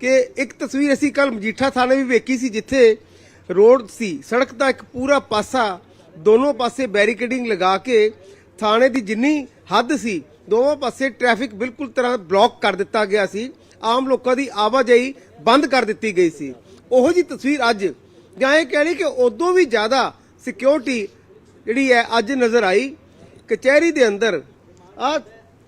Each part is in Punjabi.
ਕਿ ਇੱਕ ਤਸਵੀਰ ਅਸੀਂ ਕੱਲ ਮਜੀਠਾ ਥਾਣੇ ਵੀ ਵੇਖੀ ਸੀ, ਜਿੱਥੇ ਰੋਡ ਸੀ, ਸੜਕ ਦਾ ਇੱਕ ਪੂਰਾ ਪਾਸਾ ਦੋਨੋਂ ਪਾਸੇ ਬੈਰੀਕੇਡਿੰਗ ਲਗਾ ਕੇ ਥਾਣੇ ਦੀ ਜਿੰਨੀ ਹੱਦ ਸੀ, ਦੋਵਾਂ ਪਾਸੇ ਟ੍ਰੈਫਿਕ ਬਿਲਕੁਲ ਤਰ੍ਹਾਂ ਬਲੌਕ ਕਰ ਦਿੱਤਾ ਗਿਆ ਸੀ, ਆਮ ਲੋਕਾਂ ਦੀ ਆਵਾਜਾਈ ਬੰਦ ਕਰ ਦਿੱਤੀ ਗਈ ਸੀ। ਉਹੋ ਜੀ ਤਸਵੀਰ ਅੱਜ ਜਾਂ ਇਹ ਕਹਿ ਲਈ ਕਿ ਉਦੋਂ ਵੀ ਜ਼ਿਆਦਾ ਸਿਕਿਉਰਿਟੀ ਜਿਹੜੀ ਹੈ, ਅੱਜ ਨਜ਼ਰ ਆਈ। ਕਚਹਿਰੀ ਦੇ ਅੰਦਰ ਆ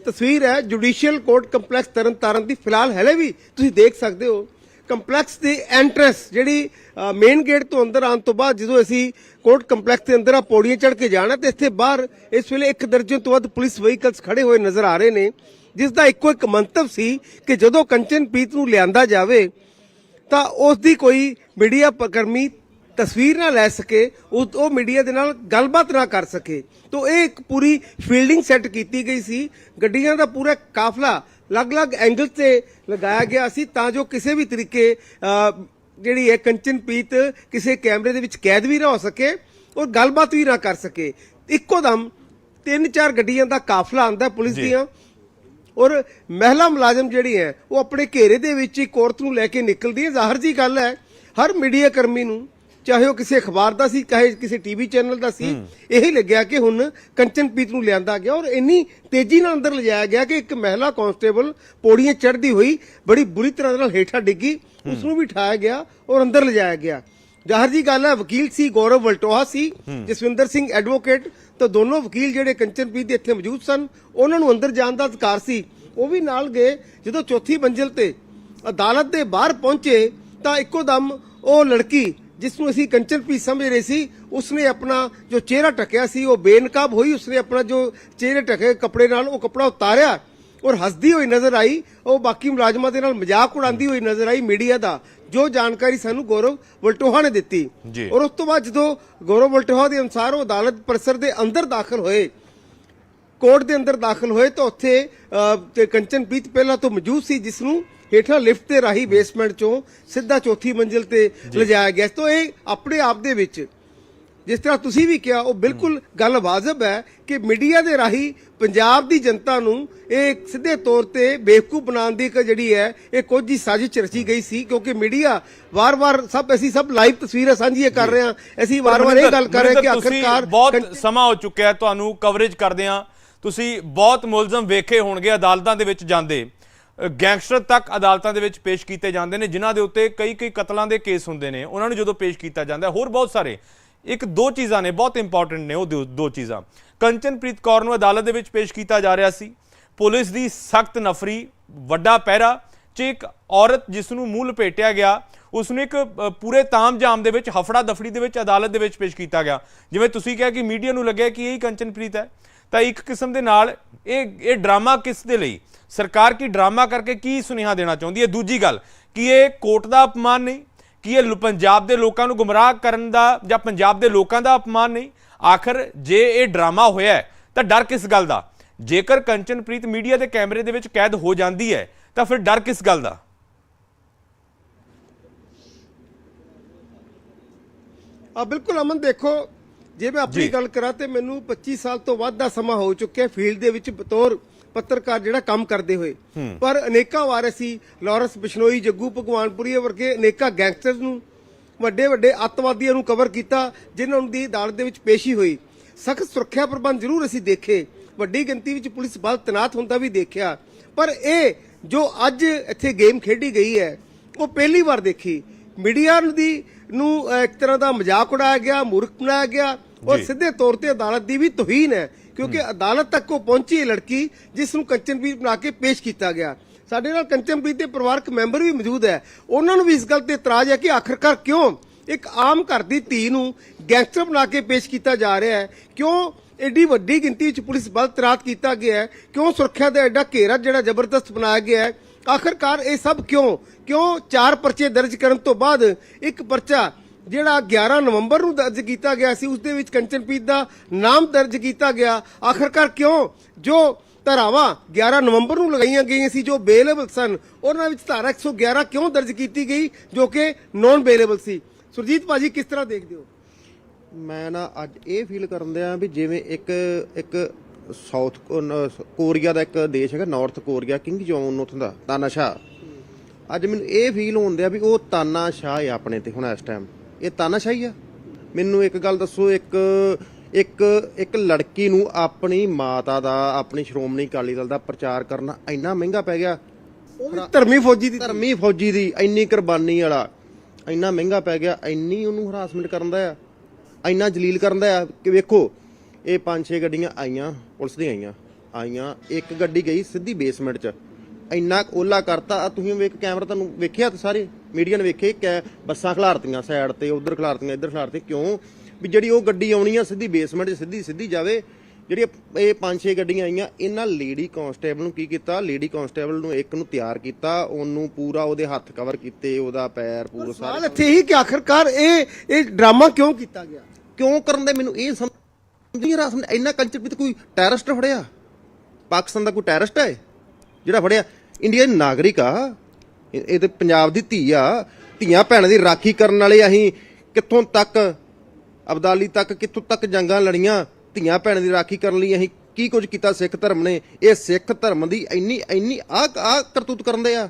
ਤਸਵੀਰ ਹੈ ਜੁਡੀਸ਼ੀਅਲ ਕੋਰਟ ਕੰਪਲੈਕਸ ਤਰਨਤਾਰਨ ਦੀ। ਫਿਲਹਾਲ ਹਲੇ ਵੀ ਤੁਸੀਂ ਦੇਖ ਸਕਦੇ ਹੋ ਕੰਪਲੈਕਸ ਦੀ ਐਂਟਰੈਂਸ ਜਿਹੜੀ ਮੇਨ ਗੇਟ ਤੋਂ ਅੰਦਰ ਆਉਣ ਤੋਂ ਬਾਅਦ ਜਦੋਂ ਅਸੀਂ ਕੋਰਟ ਕੰਪਲੈਕਸ ਦੇ ਅੰਦਰ ਆ, ਪੌੜੀਆਂ ਚੜ੍ਹ ਕੇ ਜਾਣਾ, ਤੇ ਇੱਥੇ ਬਾਹਰ ਇਸ ਵੇਲੇ ਇੱਕ ਦਰਜਨ ਤੋਂ ਵੱਧ ਪੁਲਿਸ ਵਹੀਕਲਸ ਖੜੇ ਹੋਏ ਨਜ਼ਰ ਆ ਰਹੇ ਨੇ, ਜਿਸ ਦਾ ਇੱਕੋ ਇੱਕ ਮੰਤਵ ਸੀ ਕਿ ਜਦੋਂ ਕੰਚਨਪ੍ਰੀਤ ਨੂੰ ਲਿਆਂਦਾ ਜਾਵੇ, ਤਾਂ ਉਸ ਦੀ ਕੋਈ ਮੀਡੀਆ ਕਰਮੀ ਤਸਵੀਰ ਨਾ ਲੈ ਸਕੇ ਉਹ ਉਹ ਮੀਡੀਆ ਦੇ ਨਾਲ ਗੱਲਬਾਤ ਨਾ ਕਰ ਸਕੇ। ਤੋਂ ਇਹ ਇੱਕ ਪੂਰੀ ਫੀਲਡਿੰਗ ਸੈੱਟ ਕੀਤੀ ਗਈ ਸੀ। ਗੱਡੀਆਂ ਦਾ ਪੂਰਾ ਕਾਫਲਾ ਅਲੱਗ-ਅਲੱਗ ਐਂਗਲ ਤੇ ਲਗਾਇਆ ਗਿਆ ਸੀ ਤਾਂ ਜੋ ਕਿਸੇ ਵੀ ਤਰੀਕੇ ਜਿਹੜੀ ਹੈ ਕੰਚਨਪ੍ਰੀਤ ਕਿਸੇ ਕੈਮਰੇ ਦੇ ਵਿੱਚ ਕੈਦ ਵੀ ਨਾ ਹੋ ਸਕੇ ਔਰ ਗੱਲਬਾਤ ਵੀ ਨਾ ਕਰ ਸਕੇ। ਇੱਕੋ ਦਮ ਤਿੰਨ ਚਾਰ ਗੱਡੀਆਂ ਦਾ ਕਾਫਲਾ ਆਂਦਾ ਪੁਲਿਸ। ਦੀਆਂ ਔਰ ਮਹਿਲਾ ਮੁਲਾਜ਼ਮ ਜਿਹੜੀ ਹੈ ਉਹ ਆਪਣੇ ਘੇਰੇ ਦੇ ਵਿੱਚ ਇੱਕ ਔਰਤ ਨੂੰ ਲੈ ਕੇ ਨਿਕਲਦੀ ਹੈ। ਜ਼ਾਹਰ ਜੀ ਗੱਲ ਹੈ ਹਰ ਮੀਡੀਆ ਕਰਮੀ ਨੂੰ ਚਾਹੇ ਉਹ ਕਿਸੇ ਅਖਬਾਰ ਦਾ ਸੀ ਚਾਹੇ ਕਿਸੇ ਟੀਵੀ ਚੈਨਲ ਦਾ ਸੀ ਇਹ ਲੱਗਿਆ ਕਿ ਹੁਣ ਕੰਚਨਪ੍ਰੀਤ ਨੂੰ ਲਿਆਂਦਾ ਗਿਆ ਔਰ ਇੰਨੀ ਤੇਜ਼ੀ ਨਾਲ ਅੰਦਰ ਲਿਜਾਇਆ ਗਿਆ ਕਿ ਇੱਕ ਮਹਿਲਾ ਕਾਂਸਟੇਬਲ ਪੌੜੀਆਂ ਚੜ੍ਹਦੀ ਹੋਈ ਬੜੀ ਬੁਰੀ ਤਰ੍ਹਾਂ ਨਾਲ ਹੇਠਾਂ ਡਿੱਗੀ ਉਸ ਨੂੰ ਵੀ ਉਠਾਇਆ ਗਿਆ ਔਰ ਅੰਦਰ ਲਿਜਾਇਆ ਗਿਆ। ਜ਼ਾਹਰ ਜੀ ਗੱਲ ਹੈ ਵਕੀਲ ਸੀ ਗੌਰਵ ਵਲਟੋਹਾ ਸੀ ਜਸਵਿੰਦਰ ਸਿੰਘ ਐਡਵੋਕੇਟ ਤਾਂ ਦੋਨੋਂ ਵਕੀਲ ਜਿਹੜੇ ਕੰਚਨਪ੍ਰੀਤ ਦੇ ਇੱਥੇ ਮੌਜੂਦ ਸਨ ਉਹਨਾਂ ਨੂੰ ਅੰਦਰ ਜਾਣ ਦਾ ਅਧਿਕਾਰ ਸੀ। ਉਹ ਵੀ ਨਾਲ ਗਏ ਜਦੋਂ ਚੌਥੀ ਮੰਜ਼ਿਲ ਤੇ ਅਦਾਲਤ ਦੇ ਬਾਹਰ ਪਹੁੰਚੇ ਤਾਂ ਇੱਕੋ ਦਮ ਉਹ ਲੜਕੀ ਜਿਸ ਨੂੰ ਅਸੀਂ ਕੰਚਨਪ੍ਰੀਤ ਸਮਝ ਰਹੇ ਸੀ ਉਸਨੇ ਆਪਣਾ ਜੋ ਚਿਹਰਾ ਟਕਿਆ ਸੀ ਉਹ ਬੇਨਕਾਬ ਹੋਈ ਉਸਨੇ ਆਪਣਾ ਜੋ ਚਿਹਰੇ ਟਕੇ ਕੱਪੜੇ ਨਾਲ ਉਹ ਕੱਪੜਾ ਉਤਾਰਿਆ ਔਰ ਹੱਸਦੀ ਹੋਈ ਨਜ਼ਰ ਆਈ ਉਹ ਬਾਕੀ ਮੁਲਾਜ਼ਮਾਂ ਦੇ ਨਾਲ ਮਜ਼ਾਕ ਉਡਾਉਂਦੀ ਹੋਈ ਨਜ਼ਰ ਆਈ ਮੀਡੀਆ ਦਾ ਜੋ ਜਾਣਕਾਰੀ ਸਾਨੂੰ ਗੌਰਵ ਵਲਟੋਹਾ ਨੇ ਦਿੱਤੀ। ਔਰ ਉਸ ਤੋਂ ਬਾਅਦ ਜਦੋਂ ਗੌਰਵ ਵਲਟੋਹਾ ਦੇ ਅਨੁਸਾਰ ਉਹ ਅਦਾਲਤ ਪਰਿਸਰ ਦੇ ਅੰਦਰ ਦਾਖਲ ਹੋਏ ਕੋਰਟ ਦੇ ਅੰਦਰ ਦਾਖਲ ਹੋਏ ਤਾਂ ਉੱਥੇ ਤੇ ਕੰਚਨਪ੍ਰੀਤ ਪਹਿਲਾਂ ਤੋਂ ਮੌਜੂਦ ਸੀ ਜਿਸ ਨੂੰ ਹੇਠਾਂ ਲਿਫਟ ਤੇ ਰਾਹੀਂ ਬੇਸਮੈਂਟ ਚੋਂ ਸਿੱਧਾ ਚੌਥੀ ਮੰਜ਼ਿਲ ਤੇ ਲਿਜਾਇਆ ਗਿਆ। ਤੋਂ ਇਹ ਆਪਣੇ ਆਪ ਦੇ ਵਿੱਚ ਜਿਸ ਤਰ੍ਹਾਂ ਤੁਸੀਂ ਵੀ ਕਿਹਾ ਉਹ ਬਿਲਕੁਲ ਗੱਲ ਵਾਜਬ ਹੈ ਕਿ ਮੀਡੀਆ ਦੇ ਰਾਹੀਂ ਪੰਜਾਬ ਦੀ ਜਨਤਾ ਨੂੰ ਇਹ ਸਿੱਧੇ ਤੌਰ ਤੇ ਬੇਵਕੂਫ ਬਣਾਉਣ ਦੀ ਇੱਕ ਜਿਹੜੀ ਹੈ ਇਹ ਕੁਝ ਹੀ ਸਾਜ਼ਿਸ਼ ਰਚੀ ਗਈ ਸੀ ਕਿਉਂਕਿ ਮੀਡੀਆ ਵਾਰ-ਵਾਰ ਸਭ ਅਸੀਂ ਸਭ ਲਾਈਵ ਤਸਵੀਰਾਂ ਸਾਂਝੀਆਂ ਕਰ ਰਹੇ ਹਾਂ। ਅਸੀਂ ਵਾਰ-ਵਾਰ ਇਹ ਗੱਲ ਕਰ ਰਹੇ ਹਾਂ ਕਿ ਆਖਰਕਾਰ ਬਹੁਤ ਸਮਾਂ ਹੋ ਚੁੱਕਿਆ ਹੈ ਤੁਹਾਨੂੰ ਕਵਰੇਜ ਕਰਦੇ ਆ ਤੁਸੀਂ ਬਹੁਤ ਮੁਲਜ਼ਮ ਵੇਖੇ ਹੋਣਗੇ ਅਦਾਲਤਾਂ ਦੇ ਵਿੱਚ ਜਾਂਦੇ। ਗੈਂਗਸਟਰ ਤੱਕ ਅਦਾਲਤਾਂ ਦੇ ਵਿੱਚ ਪੇਸ਼ ਕੀਤੇ ਜਾਂਦੇ ਨੇ ਜਿਨ੍ਹਾਂ ਦੇ ਉੱਤੇ ਕਈ ਕਈ ਕਤਲਾਂ ਦੇ ਕੇਸ ਹੁੰਦੇ ਨੇ। ਉਹਨਾਂ ਨੂੰ ਜਦੋਂ ਪੇਸ਼ ਕੀਤਾ ਜਾਂਦਾ ਹੋਰ ਬਹੁਤ ਸਾਰੇ। ਇੱਕ ਦੋ ਚੀਜ਼ਾਂ ਨੇ ਬਹੁਤ ਇੰਪੋਰਟੈਂਟ ਨੇ ਉਹ ਦੋ- ਦੋ ਚੀਜ਼ਾਂ। ਕੰਚਨਪ੍ਰੀਤ ਕੌਰ ਨੂੰ ਅਦਾਲਤ ਦੇ ਵਿੱਚ ਪੇਸ਼ ਕੀਤਾ ਜਾ ਰਿਹਾ ਸੀ। ਪੁਲਿਸ ਦੀ ਸਖਤ ਨਫਰੀ ਵੱਡਾ ਪਹਿਰਾ ਚ ਇੱਕ ਔਰਤ ਜਿਸ ਨੂੰ ਮੂੰਹ ਲਪੇਟਿਆ ਗਿਆ ਉਸ ਨੂੰ ਇੱਕ ਅ, ਪੂਰੇ ਤਾਮਝਾਮ ਦੇ ਵਿੱਚ ਹਫੜਾ ਦਫੜੀ ਦੇ ਵਿੱਚ ਅਦਾਲਤ ਦੇ ਵਿੱਚ ਪੇਸ਼ ਕੀਤਾ ਗਿਆ। ਜਿਵੇਂ ਤੁਸੀਂ ਕਿਹਾ ਕਿ ਮੀਡੀਆ ਨੂੰ ਲੱਗਿਆ ਕਿ ਇਹ ਹੀ ਕੰਚਨਪ੍ਰੀਤ ਹੈ ਤਾਂ ਇੱਕ ਕਿਸਮ ਦੇ ਨਾਲ ਇਹ ਇਹ ਡਰਾਮਾ ਕਿਸ ਦੇ ਲਈ? ਸਰਕਾਰ ਕੀ ਡਰਾਮਾ ਕਰਕੇ ਕੀ ਸੁਨੇਹਾ ਦੇਣਾ ਚਾਹੁੰਦੀ ਹੈ? ਦੂਜੀ ਗੱਲ ਕਿ ਇਹ ਕੋਰਟ ਦਾ ਅਪਮਾਨ ਨਹੀਂ? ਕਿ ਇਹ ਪੰਜਾਬ ਦੇ ਲੋਕਾਂ ਨੂੰ ਗੁੰਮਰਾਹ ਕਰਨ ਦਾ ਜਾਂ ਪੰਜਾਬ ਦੇ ਲੋਕਾਂ ਦਾ ਅਪਮਾਨ ਨਹੀਂ? ਆਖਰ ਜੇ ਇਹ ਡਰਾਮਾ ਹੋਇਆ ਤਾਂ ਡਰ ਕਿਸ ਗੱਲ ਦਾ? ਜੇਕਰ ਕੰਚਨਪ੍ਰੀਤ ਮੀਡੀਆ ਦੇ ਕੈਮਰੇ ਦੇ ਵਿੱਚ ਕੈਦ ਹੋ ਜਾਂਦੀ ਹੈ ਤਾਂ ਫਿਰ ਡਰ ਕਿਸ ਗੱਲ ਦਾ? ਆ ਬਿਲਕੁਲ ਅਮਨ ਦੇਖੋ ਜੇ ਮੈਂ ਆਪਣੀ। ਗੱਲ ਕਰਾਂ ਤੇ ਮੈਨੂੰ 25 ਸਾਲ ਤੋਂ ਵੱਧ ਦਾ ਸਮਾਂ ਹੋ ਚੁੱਕਿਆ ਫੀਲਡ ਦੇ ਵਿੱਚ ਬਤੌਰ ਪੱਤਰਕਾਰ ਜਿਹੜਾ ਕੰਮ ਕਰਦੇ ਹੋਏ। ਪਰ ਅਨੇਕਾਂ ਵਾਰ ਅਸੀਂ ਲਾਰੈਂਸ ਬਿਸ਼ਨੋਈ ਜੱਗੂ ਭਗਵਾਨਪੁਰੀ ਵਰਗੇ ਅਨੇਕਾਂ ਗੈਂਗਸਟਰਸ ਨੂੰ ਵੱਡੇ ਵੱਡੇ ਅੱਤਵਾਦੀਆਂ ਨੂੰ ਕਵਰ ਕੀਤਾ ਜਿਨ੍ਹਾਂ ਦੀ ਅਦਾਲਤ ਦੇ ਵਿੱਚ ਪੇਸ਼ੀ ਹੋਈ। ਸਖਤ ਸੁਰੱਖਿਆ ਪ੍ਰਬੰਧ ਜ਼ਰੂਰ ਅਸੀਂ ਦੇਖੇ। ਵੱਡੀ ਗਿਣਤੀ ਵਿੱਚ ਪੁਲਿਸ ਬਲ ਤੈਨਾਤ ਹੁੰਦਾ ਵੀ ਦੇਖਿਆ। ਪਰ ਇਹ ਜੋ ਅੱਜ ਇੱਥੇ ਗੇਮ ਖੇਡੀ ਗਈ ਹੈ ਉਹ ਪਹਿਲੀ ਵਾਰ ਦੇਖੀ। ਮੀਡੀਆ ਦੀ ਨੂੰ ਇੱਕ ਤਰ੍ਹਾਂ ਦਾ ਮਜ਼ਾਕ ਉਡਾਇਆ ਗਿਆ ਮੂਰਖ ਬਣਾਇਆ ਗਿਆ। ਔਰ। ਸਿੱਧੇ ਤੌਰ ਤੇ ਅਦਾਲਤ ਦੀ ਵੀ ਤੋਹੀਨ ਹੈ ਕਿਉਂਕਿ ਅਦਾਲਤ ਤੱਕ ਉਹ ਪਹੁੰਚੀ ਇਹ ਲੜਕੀ, ਜਿਸ ਨੂੰ ਕੰਚਨਪ੍ਰੀਤ ਬਣਾ ਕੇ ਪੇਸ਼ ਕੀਤਾ ਗਿਆ। ਸਾਡੇ ਨਾਲ ਕੰਚਨਪ੍ਰੀਤ ਦੇ ਪਰਿਵਾਰਕ ਮੈਂਬਰ ਵੀ ਮੌਜੂਦ ਹੈ। ਉਹਨਾਂ ਨੂੰ ਵੀ ਇਸ ਗੱਲ ਤੇ ਇਤਰਾਜ਼ ਹੈ ਕਿ ਆਖਰਕਾਰ ਕਿਉਂ ਇੱਕ ਆਮ ਘਰ ਦੀ ਧੀ ਨੂੰ ਗੈਂਗਸਟਰ ਬਣਾ ਕੇ ਪੇਸ਼ ਕੀਤਾ ਜਾ ਰਿਹਾ ਹੈ? ਕਿਉਂ ਐਡੀ ਵੱਡੀ ਗਿਣਤੀ ਵਿੱਚ ਪੁਲਿਸ ਬਲ ਤੈਨਾਤ ਕੀਤਾ ਗਿਆ ਹੈ? ਕਿਉਂ ਸੁਰੱਖਿਆ ਦਾ ਐਡਾ ਘੇਰਾ ਜਿਹੜਾ ਜ਼ਬਰਦਸਤ ਬਣਾਇਆ ਗਿਆ ਹੈ? ਆਖਰਕਾਰ ਇਹ ਸਭ ਕਿਉਂ? ਕਿਉਂ ਚਾਰ ਪਰਚੇ ਦਰਜ ਕਰਨ ਤੋਂ ਬਾਅਦ ਇੱਕ ਪਰਚਾ ਜਿਹੜਾ 11 ਨਵੰਬਰ ਨੂੰ ਦਰਜ ਕੀਤਾ ਗਿਆ ਸੀ, ਉਸ ਦੇ ਵਿੱਚ ਕੰਚਨਪ੍ਰੀਤ ਦਾ ਨਾਮ ਦਰਜ ਕੀਤਾ ਗਿਆ। ਆਖਰਕਾਰ ਕਿਉਂ? ਜੋ ਧਾਰਾਵਾਂ 11 ਨਵੰਬਰ ਨੂੰ ਲਗਾਈਆਂ ਗਈਆਂ ਸੀ, ਜੋ ਬੇਲੇਬਲ ਸਨ, ਉਹਨਾਂ ਵਿੱਚ ਧਾਰਾ 111 ਕਿਉਂ ਦਰਜ ਕੀਤੀ ਗਈ, ਜੋ ਕਿ ਨੌਨ ਬੇਲੇਬਲ ਸੀ? ਸੁਰਜੀਤ ਭਾਜੀ, ਕਿਸ ਤਰ੍ਹਾਂ ਦੇਖਦੇ ਹੋ? ਮੈਂ ਨਾ ਅੱਜ ਇਹ ਫੀਲ ਕਰਨ ਦਿਆਂ ਵੀ ਜਿਵੇਂ ਇੱਕ ਇੱਕ ਸਾਊਥ ਕੋਰੀਆ ਦਾ ਇੱਕ ਦੇਸ਼ ਹੈਗਾ ਨਾਰਥ ਕੋਰੀਆ, ਕਿੰਗ ਜੋਨ ਉੱਥੋਂ ਦਾ, ਤਾਨਾਸ਼ਾਹ। ਅੱਜ ਮੈਨੂੰ ਇਹ ਫੀਲ ਹੋਣ ਹੁੰਦਿਆ ਵੀ ਉਹ ਤਾਨਾਸ਼ਾਹ ਹੈ ਆਪਣੇ ਤੇ ਹੁਣ ਇਸ ਟਾਈਮ ਇਹ ਤਾਨਾਸ਼ਾਹੀ ਆ। ਮੈਨੂੰ ਇੱਕ ਗੱਲ ਦੱਸੋ ਇੱਕ ਇੱਕ ਇੱਕ ਲੜਕੀ ਨੂੰ ਆਪਣੀ ਮਾਤਾ ਦਾ ਆਪਣੀ ਸ਼੍ਰੋਮਣੀ ਅਕਾਲੀ ਦਲ ਦਾ ਪ੍ਰਚਾਰ ਕਰਨਾ ਇੰਨਾ ਮਹਿੰਗਾ ਪੈ ਗਿਆ। ਉਹ ਵੀ ਧਰਮੀ ਫੌਜੀ ਦੀ ਧਰਮੀ ਫੌਜੀ ਦੀ ਇੰਨੀ ਕੁਰਬਾਨੀ ਵਾਲਾ ਇੰਨਾ ਮਹਿੰਗਾ ਪੈ ਗਿਆ ਇੰਨੀ ਉਹਨੂੰ ਹਰਾਸਮੈਂਟ ਕਰਨ ਦਾ ਆ ਇੰਨਾ ਜਲੀਲ ਕਰਨ ਦਾ ਆ ਕਿ ਵੇਖੋ ਇਹ ਪੰਜ ਛੇ ਗੱਡੀਆਂ ਆਈਆਂ ਪੁਲਿਸ ਦੀਆਂ ਆਈਆਂ ਆਈਆਂ ਇੱਕ ਗੱਡੀ ਗਈ ਸਿੱਧੀ ਬੇਸਮੈਂਟ 'ਚ। ਇੰਨਾ ਓਲਾ ਕਰਤਾ ਆ ਤੁਸੀਂ ਵੇਖ ਕੈਮਰਾ ਤੁਹਾਨੂੰ ਵੇਖਿਆ ਤੇ ਸਾਰੇ ਮੀਡੀਆ ਨੇ ਵੇਖੇ ਕਿ ਬੱਸਾਂ ਖਿਲਾਰਤੀਆਂ ਸਾਈਡ ਤੇ ਉਧਰ ਖਿਲਾਰਤੀਆਂ ਇੱਧਰ ਖਿਲਾਰਤੀਆਂ ਕਿਉਂ? ਵੀ ਜਿਹੜੀ ਉਹ ਗੱਡੀ ਆਉਣੀ ਆ ਸਿੱਧੀ ਬੇਸਮੈਂਟ 'ਚ ਸਿੱਧੀ ਸਿੱਧੀ ਜਾਵੇ ਜਿਹੜੀ ਇਹ ਪੰਜ ਛੇ ਗੱਡੀਆਂ ਆਈਆਂ ਇਹਨਾਂ ਲੇਡੀ ਕਾਂਸਟੇਬਲ ਨੂੰ ਕੀ ਕੀਤਾ? ਲੇਡੀ ਕਾਂਸਟੇਬਲ ਨੂੰ ਇੱਕ ਨੂੰ ਤਿਆਰ ਕੀਤਾ ਉਹਨੂੰ ਪੂਰਾ ਉਹਦੇ ਹੱਥ ਕਵਰ ਕੀਤੇ ਉਹਦਾ ਪੈਰ ਪੂਰਾ ਸਵਾਲ ਸਾਰਾ ਇੱਥੇ ਹੀ ਕਿ ਆਖਰਕਾਰ ਇਹ ਇਹ ਡਰਾਮਾ ਕਿਉਂ ਕੀਤਾ ਗਿਆ? ਕਿਉਂ ਕਰਨ ਦੇ ਮੈਨੂੰ ਇਹ ਸਮਝ ਨਹੀਂ ਰਸ ਇੰਨਾ ਕਲਚਰ ਵੀ ਕੋਈ ਟੈਰਰਿਸਟ ਫੜਿਆ? ਪਾਕਿਸਤਾਨ ਦਾ ਕੋਈ ਟੈਰਰਿਸਟ ਹੈ ਜਿਹੜਾ ਫੜਿਆ? ਇੰਡੀਆ ਨਾਗਰਿਕ ਆ, ਇਹ ਇਹ ਤੇ ਪੰਜਾਬ ਦੀ ਧੀ ਆ, ਧੀਆਂ ਭੈਣਾਂ ਦੀ ਰਾਖੀ ਕਰਨ ਵਾਲੇ ਅਸੀਂ। ਕਿੱਥੋਂ ਤੱਕ, ਅਬਦਾਲੀ ਤੱਕ, ਕਿੱਥੋਂ ਤੱਕ ਜੰਗਾਂ ਲੜੀਆਂ? ਧੀਆਂ ਭੈਣਾਂ ਦੀ ਰਾਖੀ ਕਰਨ ਲਈ ਅਸੀਂ ਕੀ ਕੁਝ ਕੀਤਾ ਸਿੱਖ ਧਰਮ ਨੇ? ਇਹ ਸਿੱਖ ਧਰਮ ਦੀ ਇੰਨੀ ਇੰਨੀ ਆ ਆ ਕਰਤੂਤ ਕਰਨ ਦੇ ਆ।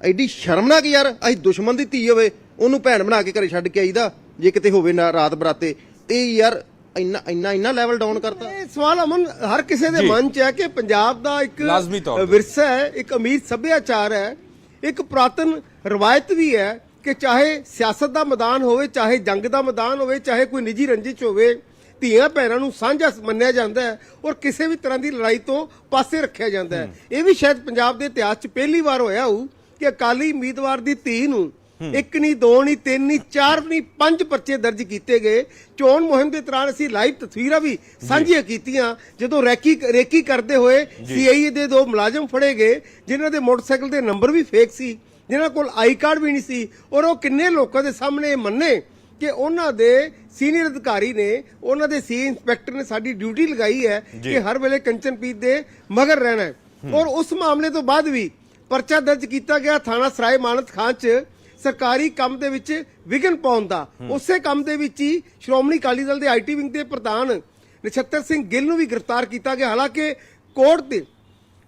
ਐਡੀ ਸ਼ਰਮਨਾਕ ਯਾਰ, ਅਸੀਂ ਦੁਸ਼ਮਣ ਦੀ ਧੀ ਹੋਵੇ, ਉਹਨੂੰ ਭੈਣ ਬਣਾ ਕੇ ਘਰੇ ਛੱਡ ਕੇ ਆਈਦਾ, ਜੇ ਕਿਤੇ ਹੋਵੇ ਨਾ ਰਾਤ ਬਰਾਤੇ। ਤੇ ਯਾਰ ਇੰਨਾ ਇੰਨਾ ਇੰਨਾ ਲੈਵਲ ਡਾਊਨ ਕਰਤਾ। ਇਹ ਸਵਾਲ ਅਮਨ ਹਰ ਕਿਸੇ ਦੇ ਮਨ 'ਚ ਹੈ ਕਿ ਪੰਜਾਬ ਦਾ ਇੱਕ ਲਾਜ਼ਮੀ ਤੌਰ ਤੇ। ਵਿਰਸਾ ਹੈ ਇੱਕ ਅਮੀਰ ਸੱਭਿਆਚਾਰ ਹੈ ਇੱਕ ਪੁਰਾਤਨ ਰਵਾਇਤ ਵੀ ਹੈ ਕਿ ਚਾਹੇ ਸਿਆਸਤ ਦਾ ਮੈਦਾਨ ਹੋਵੇ ਚਾਹੇ ਜੰਗ ਦਾ ਮੈਦਾਨ ਹੋਵੇ ਚਾਹੇ ਕੋਈ ਨਿੱਜੀ ਰੰਜਿਸ਼ ਹੋਵੇ ਧੀਆਂ ਭੈਣਾਂ ਨੂੰ ਸਾਂਝਾ ਮੰਨਿਆ ਜਾਂਦਾ ਹੈ ਔਰ ਕਿਸੇ ਵੀ ਤਰ੍ਹਾਂ ਦੀ ਲੜਾਈ ਤੋਂ ਪਾਸੇ ਰੱਖਿਆ ਜਾਂਦਾ ਹੈ। ਇਹ ਵੀ ਸ਼ਾਇਦ ਪੰਜਾਬ ਦੇ ਇਤਿਹਾਸ 'ਚ ਪਹਿਲੀ ਵਾਰ ਹੋਇਆ ਹੋਊ ਕਿ ਅਕਾਲੀ ਉਮੀਦਵਾਰ ਦੀ ਧੀ ਨੂੰ ਇੱਕ ਨਹੀਂ ਦੋ ਨਹੀਂ ਤਿੰਨ ਨਹੀਂ ਚਾਰ ਨਹੀਂ ਪੰਜ ਪਰਚੇ ਦਰਜ ਕੀਤੇ ਗਏ। ਚੋਣ ਮੁਹਿੰਮ ਦੇ ਦੌਰਾਨ ਅਸੀਂ ਲਾਈਵ ਤਸਵੀਰਾਂ ਵੀ ਸਾਂਝੀਆਂ ਕੀਤੀਆਂ। ਜਦੋਂ ਰੈਕੀ ਰੇਕੀ ਕਰਦੇ ਹੋਏ ਸੀਆਈਏ ਦੇ ਦੋ ਮੁਲਾਜ਼ਮ ਫੜੇ ਗਏ ਜਿਨ੍ਹਾਂ ਦੇ ਮੋਟਰਸਾਈਕਲ ਦੇ ਨੰਬਰ ਵੀ ਫੇਕ ਸੀ ਜਿਨ੍ਹਾਂ ਕੋਲ ਆਈ ਕਾਰਡ ਵੀ ਨਹੀਂ ਸੀ ਔਰ ਉਹ ਕਿੰਨੇ ਲੋਕਾਂ ਦੇ ਸਾਹਮਣੇ ਮੰਨੇ ਕਿ ਉਹਨਾਂ ਦੇ ਸੀਨੀਅਰ ਅਧਿਕਾਰੀ ਨੇ ਉਹਨਾਂ ਦੇ ਸੀ ਇੰਸਪੈਕਟਰ ਨੇ ਸਾਡੀ ਡਿਊਟੀ ਲਗਾਈ ਹੈ ਕਿ ਹਰ ਵੇਲੇ ਕੰਚਨਪ੍ਰੀਤ ਦੇ ਮਗਰ ਰਹਿਣਾ ਹੈ। ਔਰ ਉਸ ਮਾਮਲੇ ਤੋਂ ਬਾਅਦ ਵੀ ਪਰਚਾ ਦਰਜ ਕੀਤਾ ਗਿਆ ਥਾਣਾ ਸਰਾਏ ਮਾਨਤ ਖਾਂ ਚ ਸਰਕਾਰੀ ਕੰਮ ਦੇ ਵਿੱਚ ਵਿਘਨ ਪਾਉਣ ਦਾ। ਉਸੇ ਕੰਮ ਦੇ ਵਿੱਚ ਹੀ ਸ਼੍ਰੋਮਣੀ ਅਕਾਲੀ ਦਲ ਦੇ ਆਈਟੀ ਵਿੰਗ ਦੇ ਪ੍ਰਧਾਨ ਨਛੱਤਰ ਸਿੰਘ ਗਿੱਲ ਨੂੰ ਵੀ ਗ੍ਰਿਫਤਾਰ ਕੀਤਾ ਗਿਆ। ਹਾਲਾਂਕਿ ਕੋਰਟ ਦੇ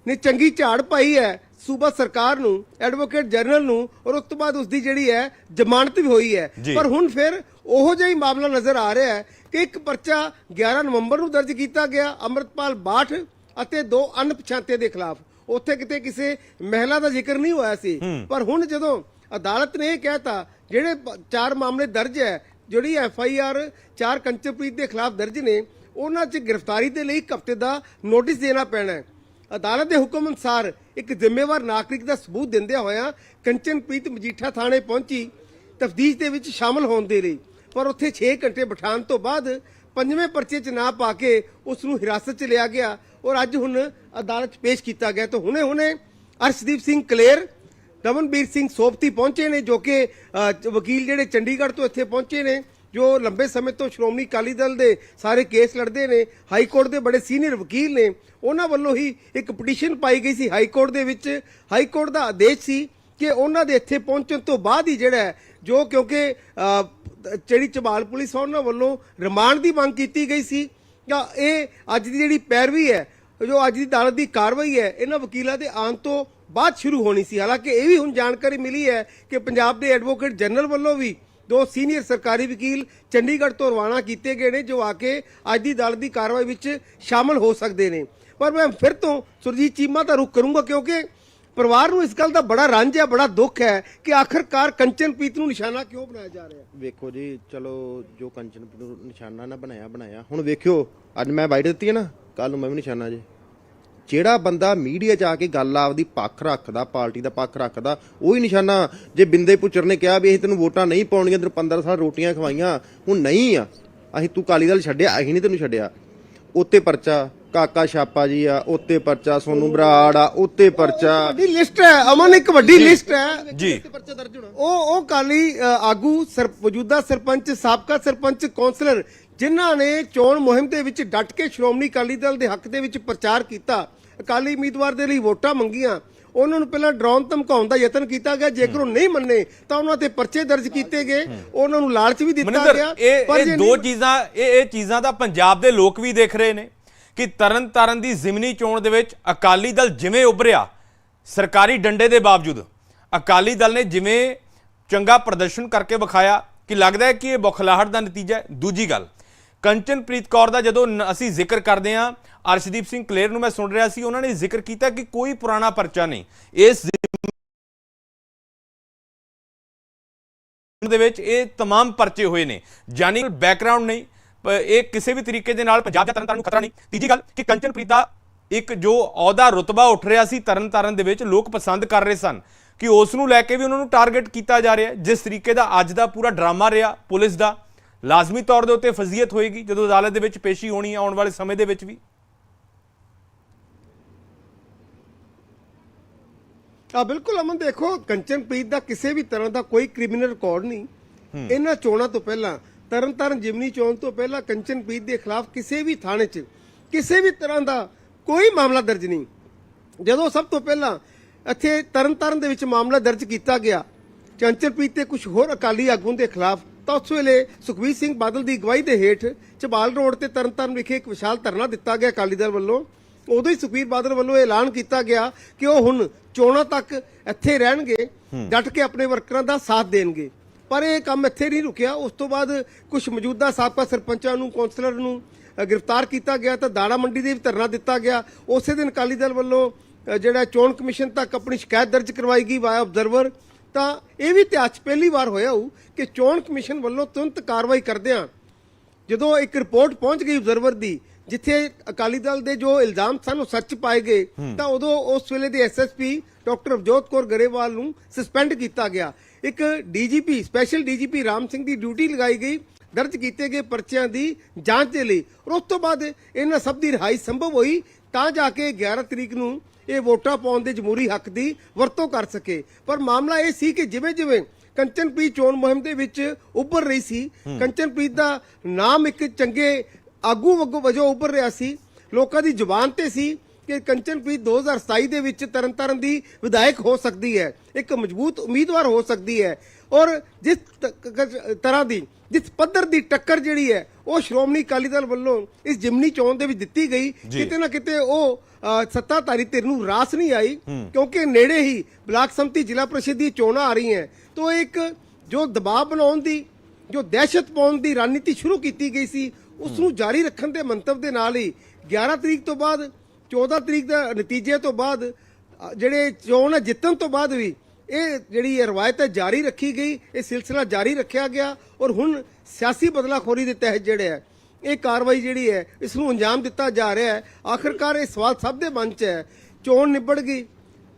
ਨੇ ਚੰਗੀ ਝਾੜ ਪਾਈ ਹੈ ਸੂਬਾ ਸਰਕਾਰ ਨੂੰ ਐਡਵੋਕੇਟ ਜਨਰਲ ਨੂੰ ਔਰ ਉਸ ਤੋਂ ਬਾਅਦ ਉਸ ਦੀ ਜਿਹੜੀ ਹੈ ਜ਼ਮਾਨਤ ਵੀ ਹੋਈ ਹੈ। ਪਰ ਹੁਣ ਫਿਰ ਉਹੋ ਜਿਹਾ ਹੀ ਮਾਮਲਾ ਨਜ਼ਰ ਆ ਰਿਹਾ ਹੈ ਕਿ ਇੱਕ ਪਰਚਾ 11 ਨਵੰਬਰ ਨੂੰ ਦਰਜ ਕੀਤਾ ਗਿਆ ਅਮਰਤਪਾਲ ਬਾਠ ਅਤੇ ਦੋ ਅਣਪਛਾਤੇ ਦੇ ਖਿਲਾਫ। ਉੱਥੇ ਕਿਤੇ ਕਿਸੇ ਮਹਿਲਾ ਦਾ ਜ਼ਿਕਰ ਨਹੀਂ ਹੋਇਆ ਸੀ। ਪਰ ਹੁਣ ਜਦੋਂ ਅਦਾਲਤ ਨੇ ਇਹ ਕਹਿਤਾ, ਜਿਹੜੇ ਚਾਰ ਮਾਮਲੇ ਦਰਜ ਹੈ, ਜਿਹੜੀ ਐਫ ਆਈ ਆਰ ਚਾਰ ਕੰਚਨਪ੍ਰੀਤ ਦੇ ਖਿਲਾਫ ਦਰਜ ਨੇ, ਉਹਨਾਂ 'ਚ ਗ੍ਰਿਫਤਾਰੀ ਦੇ ਲਈ ਇੱਕ ਹਫ਼ਤੇ ਦਾ ਨੋਟਿਸ ਦੇਣਾ ਪੈਣਾ ਹੈ। ਅਦਾਲਤ ਦੇ ਹੁਕਮ ਅਨੁਸਾਰ ਇੱਕ ਜ਼ਿੰਮੇਵਾਰ ਨਾਗਰਿਕ ਦਾ ਸਬੂਤ ਦਿੰਦਿਆਂ ਹੋਇਆਂ ਕੰਚਨਪ੍ਰੀਤ ਮਜੀਠਾ ਥਾਣੇ ਪਹੁੰਚੀ ਤਫਦੀਸ਼ ਦੇ ਵਿੱਚ ਸ਼ਾਮਲ ਹੋਣ ਦੇ ਲਈ, ਪਰ ਉੱਥੇ 6 ਘੰਟੇ ਬਿਠਾਉਣ ਤੋਂ ਬਾਅਦ ਪੰਜਵੇਂ ਪਰਚੇ 'ਚ ਨਾ ਪਾ ਕੇ ਉਸ ਨੂੰ ਹਿਰਾਸਤ 'ਚ ਲਿਆ ਗਿਆ ਔਰ ਅੱਜ ਹੁਣ ਅਦਾਲਤ 'ਚ ਪੇਸ਼ ਕੀਤਾ ਗਿਆ। ਤਾਂ ਹੁਣੇ ਹੁਣੇ ਅਰਸ਼ਦੀਪ ਸਿੰਘ ਕਲੇਰ ਦਮਨਬੀਰ ਸਿੰਘ ਸੋਪਤੀ ਪਹੁੰਚੇ ਨੇ ਜੋ ਕਿ ਵਕੀਲ ਜਿਹੜੇ ਚੰਡੀਗੜ੍ਹ ਤੋਂ ਇੱਥੇ ਪਹੁੰਚੇ ਨੇ, ਜੋ ਲੰਬੇ ਸਮੇਂ ਤੋਂ ਸ਼੍ਰੋਮਣੀ ਅਕਾਲੀ ਦਲ ਦੇ ਸਾਰੇ ਕੇਸ ਲੜਦੇ ਨੇ, ਹਾਈ ਕੋਰਟ ਦੇ ਬੜੇ ਸੀਨੀਅਰ ਵਕੀਲ ਨੇ, ਉਹਨਾਂ ਵੱਲੋਂ ਹੀ ਇੱਕ ਪਟੀਸ਼ਨ ਪਾਈ ਗਈ ਸੀ ਹਾਈ ਕੋਰਟ ਦੇ ਵਿੱਚ। ਹਾਈ ਕੋਰਟ ਦਾ ਆਦੇਸ਼ ਸੀ ਕਿ ਉਹਨਾਂ ਦੇ ਇੱਥੇ ਪਹੁੰਚਣ ਤੋਂ ਬਾਅਦ ਹੀ ਜਿਹੜਾ ਜੋ ਕਿਉਂਕਿ ਜਿਹੜੀ ਚਬਾਲ ਪੁਲਿਸ ਆ, ਉਹਨਾਂ ਵੱਲੋਂ ਰਿਮਾਂਡ ਦੀ ਮੰਗ ਕੀਤੀ ਗਈ ਸੀ। ਜਾਂ ਇਹ ਅੱਜ ਦੀ ਜਿਹੜੀ ਪੈਰਵੀ ਹੈ, ਜੋ ਅੱਜ ਦੀ ਅਦਾਲਤ ਦੀ ਕਾਰਵਾਈ ਹੈ, ਇਹਨਾਂ ਵਕੀਲਾਂ ਦੇ ਆਉਣ ਤੋਂ ਬਾਅਦ ਸ਼ੁਰੂ ਹੋਣੀ ਸੀ। ਹਾਲਾਂਕਿ ਇਹ ਵੀ ਹੁਣ ਜਾਣਕਾਰੀ ਮਿਲੀ ਹੈ ਕਿ ਪੰਜਾਬ ਦੇ ਐਡਵੋਕੇਟ ਜਨਰਲ ਵੱਲੋਂ ਵੀ ਦੋ ਸੀਨੀਅਰ ਸਰਕਾਰੀ ਵਕੀਲ ਚੰਡੀਗੜ੍ਹ ਤੋਂ ਰਵਾਨਾ ਕੀਤੇ ਗਏ ਨੇ, ਜੋ ਆ ਕੇ ਅੱਜ ਦੀ ਅਦਾਲਤ ਦੀ ਕਾਰਵਾਈ ਵਿੱਚ ਸ਼ਾਮਲ ਹੋ ਸਕਦੇ ਨੇ। ਪਰ ਮੈਂ ਫਿਰ ਤੋਂ ਸੁਰਜੀਤ ਚੀਮਾ ਦਾ ਰੁਖ ਕਰੂੰਗਾ ਕਿਉਂਕਿ ਪਰਿਵਾਰ ਨੂੰ ਇਸ ਗੱਲ ਦਾ ਬੜਾ ਰੰਜ ਹੈ ਬੜਾ ਦੁੱਖ ਹੈ ਕਿ ਆਖਰਕਾਰ ਕੰਚਨਪ੍ਰੀਤ ਨੂੰ ਨਿਸ਼ਾਨਾ ਕਿਉਂ ਬਣਾਇਆ ਜਾ ਰਿਹਾ ਵੇਖੋ ਜੀ, ਚਲੋ ਜੋ ਕੰਚਨ ਨੂੰ ਨਿਸ਼ਾਨਾ ਨਾ ਬਣਾਇਆ ਬਣਾਇਆ। ਹੁਣ ਵੇਖਿਓ, ਅੱਜ ਮੈਂ ਬਾਈਟ ਦਿੱਤੀ ਹੈ ਨਾ ਕੱਲ ਨੂੰ ਮੈਂ ਵੀ ਨਿਸ਼ਾਨਾ ਜੇ। ਜਿਹੜਾ ਬੰਦਾ ਮੀਡੀਆ 'ਚ ਆ ਕੇ ਗੱਲ ਆਪਦੀ ਪੱਖ ਰੱਖਦਾ, ਪਾਰਟੀ ਦਾ ਪੱਖ ਰੱਖਦਾ, ਉਹੀ ਨਿਸ਼ਾਨਾ ਜੇ ਬਿੰਦੇ ਪੁੱਚਰ ਨੇ ਕਿਹਾ ਵੀ ਅਸੀਂ ਤੈਨੂੰ ਵੋਟਾਂ ਨਹੀਂ ਪਾਉਣੀਆਂ, ਤੈਨੂੰ 15 ਸਾਲ ਰੋਟੀਆਂ ਖਵਾਈਆਂ, ਹੁਣ ਨਹੀਂ ਆ। ਅਸੀਂ ਤੂੰ ਕਾਲੀ ਦਲ ਛੱਡਿਆ, ਅਸੀਂ ਨਹੀਂ ਤੈਨੂੰ ਛੱਡਿਆ। ਉੱਤੇ ਪਰਚਾ ਕਾਕਾ ਛਾਪਾ ਜੀ ਆ ਉੱਤੇ ਪਰਚਾ ਸੋਨੂ ਬਰਾੜ ਆ ਉੱਤੇ ਪਰਚਾ। ਵੱਡੀ ਲਿਸਟ ਹੈ ਅਮਨ ਇੱਕ ਵੱਡੀ ਲਿਸਟ ਹੈ। ਜੀ। ਉੱਤੇ ਪਰਚਾ ਦਰਜ ਹੋਣਾ। ਉਹ ਉਹ ਕਾਲੀ ਆਗੂ ਸਰ ਮੌਜੂਦਾ ਸਰਪੰਚ ਸਾਬਕਾ ਸਰਪੰਚ ਕੌਂਸਲਰ ਜਿਨ੍ਹਾਂ ਨੇ ਚੋਣ ਮੁਹਿੰਮ ਦੇ ਵਿੱਚ ਡਟ ਕੇ ਸ਼੍ਰੋਮਣੀ ਅਕਾਲੀ ਦਲ ਦੇ ਹੱਕ ਦੇ ਵਿੱਚ ਪ੍ਰਚਾਰ ਕੀਤਾ ਅਕਾਲੀ ਉਮੀਦਵਾਰ ਦੇ ਲਈ ਵੋਟਾਂ ਮੰਗੀਆਂ ਉਹਨਾਂ ਨੂੰ ਪਹਿਲਾਂ ਡਰਾਉਣ ਧਮਕਾਉਣ ਦਾ ਯਤਨ ਕੀਤਾ ਗਿਆ ਜੇਕਰ ਉਹ ਨਹੀਂ ਮੰਨੇ ਤਾਂ ਉਹਨਾਂ ਤੇ ਪਰਚੇ ਦਰਜ ਕੀਤੇ ਗਏ ਉਹਨਾਂ ਨੂੰ ਲਾਲਚ ਵੀ ਦਿੱਤਾ ਗਿਆ ਪਰ ਇਹ ਦੋ ਚੀਜ਼ਾਂ ਇਹ ਇਹ ਚੀਜ਼ਾਂ ਤਾਂ ਪੰਜਾਬ ਦੇ ਲੋਕ ਵੀ ਦੇਖ ਰਹੇ ਨੇ। ਕਿ ਤਰਨ ਤਾਰਨ ਦੀ ਜ਼ਿਮਨੀ ਚੋਣ ਦੇ ਵਿੱਚ ਅਕਾਲੀ ਦਲ ਜਿਵੇਂ ਉੱਭਰਿਆ ਸਰਕਾਰੀ ਡੰਡੇ ਦੇ ਬਾਵਜੂਦ ਅਕਾਲੀ ਦਲ ਨੇ ਜਿਵੇਂ ਚੰਗਾ ਪ੍ਰਦਰਸ਼ਨ ਕਰਕੇ ਵਿਖਾਇਆ ਕਿ ਲੱਗਦਾ ਹੈ ਕਿ ਇਹ ਬੁਖਲਾਹਟ ਦਾ ਨਤੀਜਾ ਹੈ ਦੂਜੀ ਗੱਲ ਕੰਚਨਪ੍ਰੀਤ ਕੌਰ ਦਾ ਜਦੋਂ ਨ- ਅਸੀਂ ਜ਼ਿਕਰ ਕਰਦੇ ਹਾਂ ਅਰਸ਼ਦੀਪ ਸਿੰਘ ਕਲੇਰ ਨੂੰ ਮੈਂ ਸੁਣ ਰਿਹਾ ਸੀ ਉਹਨਾਂ ਨੇ ਜ਼ਿਕਰ ਕੀਤਾ ਕਿ ਕੋਈ ਪੁਰਾਣਾ ਪਰਚਾ ਨਹੀਂ ਇਸ ਦੇ ਵਿੱਚ ਇਹ तमाम ਪਰਚੇ ਹੋਏ ਨੇ ਜਾਨੀ ਬੈਕਗ੍ਰਾਉਂਡ ਨਹੀਂ ਪ- ਇਹ ਕਿਸੇ ਵੀ ਤਰੀਕੇ ਦੇ ਨਾਲ ਪੰਜਾਬ ਜਾਂ ਤਰਨਤਾਰਨ ਨੂੰ ਖਤਰਾ ਨਹੀਂ। ਤੀਜੀ ਗੱਲ ਕਿ ਕੰਚਨਪ੍ਰੀਤ ਦਾ ਇੱਕ ਜੋ ਅਹੁਦਾ ਰੁਤਬਾ ਉੱਠ ਰਿਹਾ ਸੀ ਤਰਨਤਾਰਨ ਦੇ ਵਿੱਚ ਲੋਕ ਪਸੰਦ ਕਰ ਰਹੇ ਸਨ ਕਿ ਉਸ ਨੂੰ ਲੈ ਕੇ ਵੀ ਉਹਨਾਂ ਨੂੰ ਟਾਰਗੇਟ ਕੀਤਾ ਜਾ ਰਿਹਾ ਜਿਸ ਤਰੀਕੇ ਦਾ ਅੱਜ ਦਾ ਪੂਰਾ ਡਰਾਮਾ ਰਿਹਾ ਪੁਲਿਸ ਦਾ ਲਾਜ਼ਮੀ ਤੌਰ ਦੇ ਉੱਤੇ ਫਜ਼ੀਅਤ ਹੋਏਗੀ ਜਦੋਂ ਅਦਾਲਤ ਦੇ ਵਿੱਚ ਪੇਸ਼ੀ ਹੋਣੀ ਹੈ ਆਉਣ ਵਾਲੇ ਸਮੇਂ ਦੇ ਵਿੱਚ ਵੀ। ਆ ਬਿਲਕੁਲ ਅਮਨ ਦੇਖੋ ਕੰਚਨਪ੍ਰੀਤ ਦਾ ਕਿਸੇ ਵੀ ਤਰ੍ਹਾਂ ਦਾ ਕੋਈ ਕ੍ਰਿਮੀਨਲ ਰਿਕਾਰਡ ਨਹੀਂ। ਇਹਨਾਂ ਚੋਣਾਂ ਤੋਂ ਪਹਿਲਾਂ ਤਰਨਤਾਰਨ ਜਿਮਨੀ ਚੋਣ ਤੋਂ ਪਹਿਲਾਂ ਕੰਚਨਪ੍ਰੀਤ ਦੇ ਖਿਲਾਫ ਕਿਸੇ ਵੀ ਥਾਣੇ 'ਚ ਕਿਸੇ ਵੀ ਤਰ੍ਹਾਂ ਦਾ ਕੋਈ ਮਾਮਲਾ ਦਰਜ ਨਹੀਂ। ਜਦੋਂ ਸਭ ਤੋਂ ਪਹਿਲਾਂ ਇੱਥੇ ਤਰਨਤਾਰਨ ਦੇ ਵਿੱਚ ਮਾਮਲਾ ਦਰਜ ਕੀਤਾ ਗਿਆ ਚੰਚਲਪ੍ਰੀਤ ਤੇ ਕੁਝ ਹੋਰ ਅਕਾਲੀ ਆਗੂ ਦੇ ਖਿਲਾਫ, ਤਾਂ ਉਸ ਵੇਲੇ ਸੁਖਬੀਰ ਸਿੰਘ ਬਾਦਲ ਦੀ ਅਗਵਾਈ ਦੇ ਹੇਠ ਚਬਾਲ ਰੋਡ ਤੇ ਤਰਨਤਾਰਨ ਵਿਖੇ ਇੱਕ ਵਿਸ਼ਾਲ ਧਰਨਾ ਦਿੱਤਾ ਗਿਆ ਅਕਾਲੀ ਦਲ ਵੱਲੋਂ। ਉਦੋਂ ਹੀ ਸੁਖਬੀਰ ਬਾਦਲ ਵੱਲੋਂ ਐਲਾਨ ਕੀਤਾ ਗਿਆ ਕਿ ਉਹ ਹੁਣ ਚੋਣਾਂ ਤੱਕ ਇੱਥੇ ਰਹਿਣਗੇ, ਡਟ ਕੇ ਆਪਣੇ ਵਰਕਰਾਂ ਦਾ ਸਾਥ ਦੇਣਗੇ। ਪਰ ਇਹ ਕੰਮ ਇੱਥੇ ਨਹੀਂ ਰੁਕਿਆ। ਉਸ ਤੋਂ ਬਾਅਦ ਕੁਝ ਮੌਜੂਦਾ ਸਾਬਕਾ ਸਰਪੰਚਾਂ ਨੂੰ ਕੌਂਸਲਰ ਨੂੰ ਗ੍ਰਿਫਤਾਰ ਕੀਤਾ ਗਿਆ ਤਾਂ ਦਾਣਾ ਮੰਡੀ ਦੇ ਵੀ ਧਰਨਾ ਦਿੱਤਾ ਗਿਆ। ਉਸੇ ਦਿਨ ਅਕਾਲੀ ਦਲ ਵੱਲੋਂ ਜਿਹੜਾ ਚੋਣ ਕਮਿਸ਼ਨ ਤੱਕ ਆਪਣੀ ਸ਼ਿਕਾਇਤ ਦਰਜ ਕਰਵਾਈ ਗਈ ਵਾਇਆ ਆਬਜ਼ਰਵਰ ਤਾਂ ਇਹ ਵੀ ਇਤਿਹਾਸ 'ਚ ਪਹਿਲੀ ਵਾਰ ਹੋਇਆ ਹੋਊ ਕਿ ਚੋਣ ਕਮਿਸ਼ਨ ਵੱਲੋਂ ਤੁਰੰਤ ਕਾਰਵਾਈ ਕਰਦਿਆਂ ਜਦੋਂ ਇੱਕ ਰਿਪੋਰਟ ਪਹੁੰਚ ਗਈ ਆਬਜ਼ਰਵਰ ਦੀ ਜਿੱਥੇ ਅਕਾਲੀ ਦਲ ਦੇ ਜੋ ਇਲਜ਼ਾਮ ਸਨ ਉਹ ਸੱਚ ਪਾਏ ਗਏ ਤਾਂ ਉਦੋਂ ਉਸ ਵੇਲੇ ਦੇ ਐਸਐਸਪੀ ਡਾਕਟਰ ਅਵਜੋਤ ਕੌਰ ਗਰੇਵਾਲ ਨੂੰ ਸਸਪੈਂਡ ਕੀਤਾ ਗਿਆ। ਇੱਕ DGP special DGP Ram Singh ਦੀ ਡਿਊਟੀ ਲਗਾਈ ਗਈ ਦਰਜ ਕੀਤੇ ਗਏ ਪਰਚਿਆਂ ਦੀ ਜਾਂਚ ਦੇ ਲਈ। ਔਰ ਉਸ ਤੋਂ ਬਾਅਦ ਇਹਨਾਂ ਸਭ ਦੀ ਰਿਹਾਈ ਸੰਭਵ ਹੋਈ ਤਾਂ ਜਾ ਕੇ 11 ਤਰੀਕ ਨੂੰ ਇਹ ਵੋਟਾਂ ਪਾਉਣ ਦੇ ਜਮਹੂਰੀ ਹੱਕ ਦੀ ਵਰਤੋਂ ਕਰ ਸਕੇ। ਪਰ ਮਾਮਲਾ ਇਹ ਸੀ ਕਿ ਜਿਵੇਂ ਜਿਵੇਂ ਕੰਚਨਪ੍ਰੀਤ ਚੋਣ ਮੁਹਿੰਮ ਦੇ ਵਿੱਚ ਉੱਭਰ ਰਹੀ ਸੀ ਕੰਚਨਪ੍ਰੀਤ ਦਾ ਨਾਮ ਇੱਕ ਚੰਗੇ ਆਗੂ ਵਗੋ ਵਜੋਂ ਉੱਭਰ ਰਿਹਾ ਸੀ ਲੋਕਾਂ ਦੀ ਜ਼ੁਬਾਨ ਤੇ ਸੀ ਕਿ ਕੰਚਨਪ੍ਰੀਤ 2027 ਦੇ ਵਿੱਚ ਤਰਨਤਾਰਨ ਦੀ ਵਿਧਾਇਕ ਹੋ ਸਕਦੀ ਹੈ। ਇੱਕ ਮਜ਼ਬੂਤ ਉਮੀਦਵਾਰ ਹੋ ਸਕਦੀ ਹੈ। ਔਰ ਜਿਸ ਤਰ੍ਹਾਂ ਦੀ ਜਿਸ ਪੱਧਰ ਦੀ ਟੱਕਰ ਜਿਹੜੀ ਹੈ ਉਹ ਸ਼੍ਰੋਮਣੀ ਅਕਾਲੀ ਦਲ ਵੱਲੋਂ ਇਸ ਜਿਮਨੀ ਚੋਣ ਦੇ ਵਿੱਚ ਦਿੱਤੀ ਗਈ। ਕਿਤੇ ਨਾ ਕਿਤੇ ਉਹ ਸੱਤਾਧਾਰੀ ਧਿਰ ਨੂੰ ਰਾਸ ਨਹੀਂ ਆਈ ਕਿਉਂਕਿ ਨੇੜੇ ਹੀ ਬਲਾਕ ਸੰਮਤੀ ਜ਼ਿਲ੍ਹਾ ਪ੍ਰੀਸ਼ਦ ਦੀ ਚੋਣਾਂ ਆ ਰਹੀਆਂ ਤੋਂ ਇੱਕ ਜੋ ਦਬਾਅ ਬਣਾਉਣ ਦੀ ਜੋ ਦਹਿਸ਼ਤ ਪਾਉਣ ਦੀ ਰਣਨੀਤੀ ਸ਼ੁਰੂ ਕੀਤੀ ਗਈ ਸੀ ਉਸ ਨੂੰ ਜਾਰੀ ਰੱਖਣ ਦੇ ਮੰਤਵ ਦੇ ਨਾਲ ਹੀ 11 ਤਰੀਕ ਤੋਂ ਬਾਅਦ 14 ਤਰੀਕ ਦਾ ਨਤੀਜੇ ਤੋਂ ਬਾਅਦ ਜਿਹੜੇ ਚੋਣ ਜਿੱਤਣ ਤੋਂ ਬਾਅਦ ਵੀ ਇਹ ਜਿਹੜੀ ਰਵਾਇਤ ਹੈ ਜਾਰੀ ਰੱਖੀ ਗਈ, ਇਹ ਸਿਲਸਿਲਾ ਜਾਰੀ ਰੱਖਿਆ ਗਿਆ ਔਰ ਹੁਣ ਸਿਆਸੀ ਬਦਲਾਖੋਰੀ ਦੇ ਤਹਿਤ ਜਿਹੜੇ ਹੈ, ਇਹ ਕਾਰਵਾਈ ਜਿਹੜੀ ਹੈ, ਇਸ ਨੂੰ ਅੰਜਾਮ ਦਿੱਤਾ ਜਾ ਰਿਹਾ ਹੈ। ਆਖਰਕਾਰ ਇਹ ਸਵਾਲ ਸਭ ਦੇ ਮਨ 'ਚ ਹੈ। ਚੋਣ ਨਿਬੜ ਗਈ,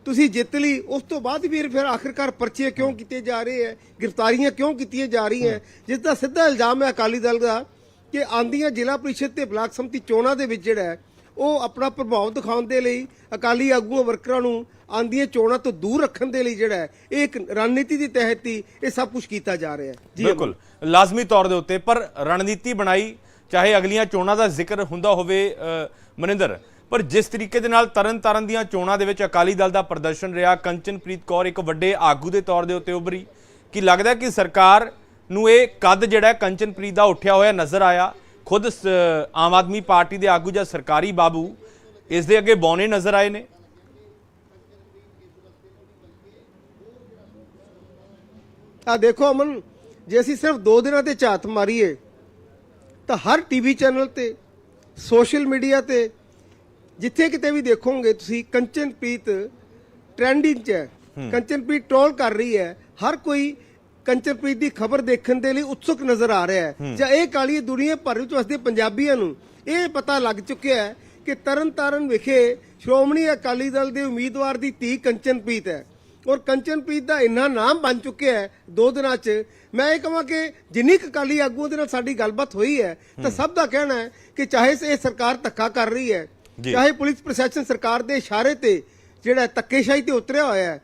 ਤੁਸੀਂ ਜਿੱਤ ਲਈ, ਉਸ ਤੋਂ ਬਾਅਦ ਵੀ ਫਿਰ ਆਖਰਕਾਰ ਪਰਚੇ ਕਿਉਂ ਕੀਤੇ ਜਾ ਰਹੇ ਹੈ, ਗ੍ਰਿਫਤਾਰੀਆਂ ਕਿਉਂ ਕੀਤੀਆਂ ਜਾ ਰਹੀਆਂ ਜਿਸ ਦਾ ਸਿੱਧਾ ਇਲਜ਼ਾਮ ਹੈ ਅਕਾਲੀ ਦਲ ਦਾ ਕਿ ਆਂਦੀਆਂ ਜ਼ਿਲ੍ਹਾ ਪ੍ਰੀਸ਼ਦ ਤੇ ਬਲਾਕ ਸੰਮਤੀ ਚੋਣਾਂ ਦੇ ਵਿੱਚ ਜਿਹੜਾ ਹੈ ਉਹ ਆਪਣਾ ਪ੍ਰਭਾਵ ਦਿਖਾਉਣ ਦੇ ਲਈ ਅਕਾਲੀ ਆਗੂਆਂ ਵਰਕਰਾਂ ਨੂੰ ਆਂਦੀਆਂ ਚੋਣਾਂ ਤੋਂ ਦੂਰ ਰੱਖਣ ਦੇ ਲਈ ਜਿਹੜਾ ਹੈ ਇਹ ਇੱਕ ਰਣਨੀਤੀ ਦੇ ਤਹਿਤ ਹੀ ਇਹ ਸਭ ਕੁਝ ਕੀਤਾ ਜਾ ਰਿਹਾ ਹੈ। ਜੀ ਬਿਲਕੁਲ। ਲਾਜ਼ਮੀ ਤੌਰ ਦੇ ਉੱਤੇ ਪਰ ਰਣਨੀਤੀ ਬਣਾਈ ਚਾਹੇ ਅਗਲੀਆਂ ਚੋਣਾਂ ਦਾ ਜ਼ਿਕਰ ਹੁੰਦਾ ਹੋਵੇ ਮਨਿੰਦਰ ਪਰ ਜਿਸ ਤਰੀਕੇ ਦੇ ਨਾਲ ਤਰਨ ਤਾਰਨ ਦੀਆਂ ਚੋਣਾਂ ਦੇ ਵਿੱਚ ਅਕਾਲੀ ਦਲ ਦਾ ਪ੍ਰਦਰਸ਼ਨ ਰਿਹਾ ਕੰਚਨਪ੍ਰੀਤ ਕੌਰ ਇੱਕ ਵੱਡੇ ਆਗੂ ਦੇ ਤੌਰ ਦੇ ਉੱਤੇ ਉੱਭਰੀ ਕਿ ਲੱਗਦਾ ਕਿ ਸਰਕਾਰ ਨੂੰ ਇਹ ਕੱਦ ਜਿਹੜਾ ਕੰਚਨਪ੍ਰੀਤ ਦਾ ਉੱਠਿਆ ਹੋਇਆ ਨਜ਼ਰ ਆਇਆ? ਖੁਦ ਆਮ ਆਦਮੀ ਪਾਰਟੀ ਦੇ ਆਗੂ ਜਾਂ ਸਰਕਾਰੀ ਬਾਬੂ ਇਸ ਦੇ ਅੱਗੇ ਬੌਨੇ ਨਜ਼ਰ ਆਏ ਨੇ। ਆ ਦੇਖੋ ਅਮਨ ਜੇ ਅਸੀਂ ਸਿਰਫ 2 ਦਿਨਾਂ ਤੇ ਝਾਤ ਮਾਰੀਏ ਤਾਂ ਹਰ ਟੀਵੀ ਚੈਨਲ ਤੇ ਸੋਸ਼ਲ ਮੀਡੀਆ ਤੇ ਜਿੱਥੇ ਕਿਤੇ ਵੀ ਦੇਖੋਗੇ ਤੁਸੀਂ ਕੰਚਨਪ੍ਰੀਤ ਟ੍ਰੈਂਡਿੰਗ 'ਚ ਹੈ। ਕੰਚਨਪ੍ਰੀਤ ਟ੍ਰੋਲ ਕਰ ਰਹੀ ਹੈ। ਹਰ ਕੋਈ ਕੰਚਨਪ੍ਰੀਤ ਦੀ ਖਬਰ ਦੇਖਣ ਦੇ ਲਈ ਉਤਸੁਕ ਨਜ਼ਰ ਆ ਰਿਹਾ ਹੈ। ਜਾਂ ਇਹ ਕਾਲੀ ਦੁਨੀਆ ਭਰ ਵਿੱਚ ਵਸਦੇ ਪੰਜਾਬੀਆਂ ਨੂੰ ਇਹ ਪਤਾ ਲੱਗ ਚੁੱਕਿਆ ਹੈ ਕਿ ਤਰਨਤਾਰਨ ਵਿਖੇ ਸ਼੍ਰੋਮਣੀ ਅਕਾਲੀ ਦਲ ਦੇ ਉਮੀਦਵਾਰ ਦੀ ਧੀ ਕੰਚਨਪ੍ਰੀਤ ਹੈ। ਔਰ ਕੰਚਨਪ੍ਰੀਤ ਦਾ ਇੰਨਾ ਨਾਮ ਬਣ ਚੁੱਕਿਆ ਹੈ ਦੋ ਦਿਨਾਂ 'ਚ। ਮੈਂ ਇਹ ਕਹਾਂ ਕਿ ਜਿੰਨੀ ਕੁ ਅਕਾਲੀ ਆਗੂਆਂ ਦੇ ਨਾਲ ਸਾਡੀ ਗੱਲਬਾਤ ਹੋਈ ਹੈ ਤਾਂ ਸਭ ਦਾ ਕਹਿਣਾ ਹੈ ਕਿ ਚਾਹੇ ਇਹ ਸਰਕਾਰ ਧੱਕਾ ਕਰ ਰਹੀ ਹੈ। ਚਾਹੇ ਪੁਲਿਸ ਪ੍ਰਸ਼ਾਸਨ ਸਰਕਾਰ ਦੇ ਇਸ਼ਾਰੇ ਤੇ ਜਿਹੜਾ ਧੱਕੇਸ਼ਾਹੀ ਤੇ ਉਤਰਿਆ ਹੋਇਆ ਹੈ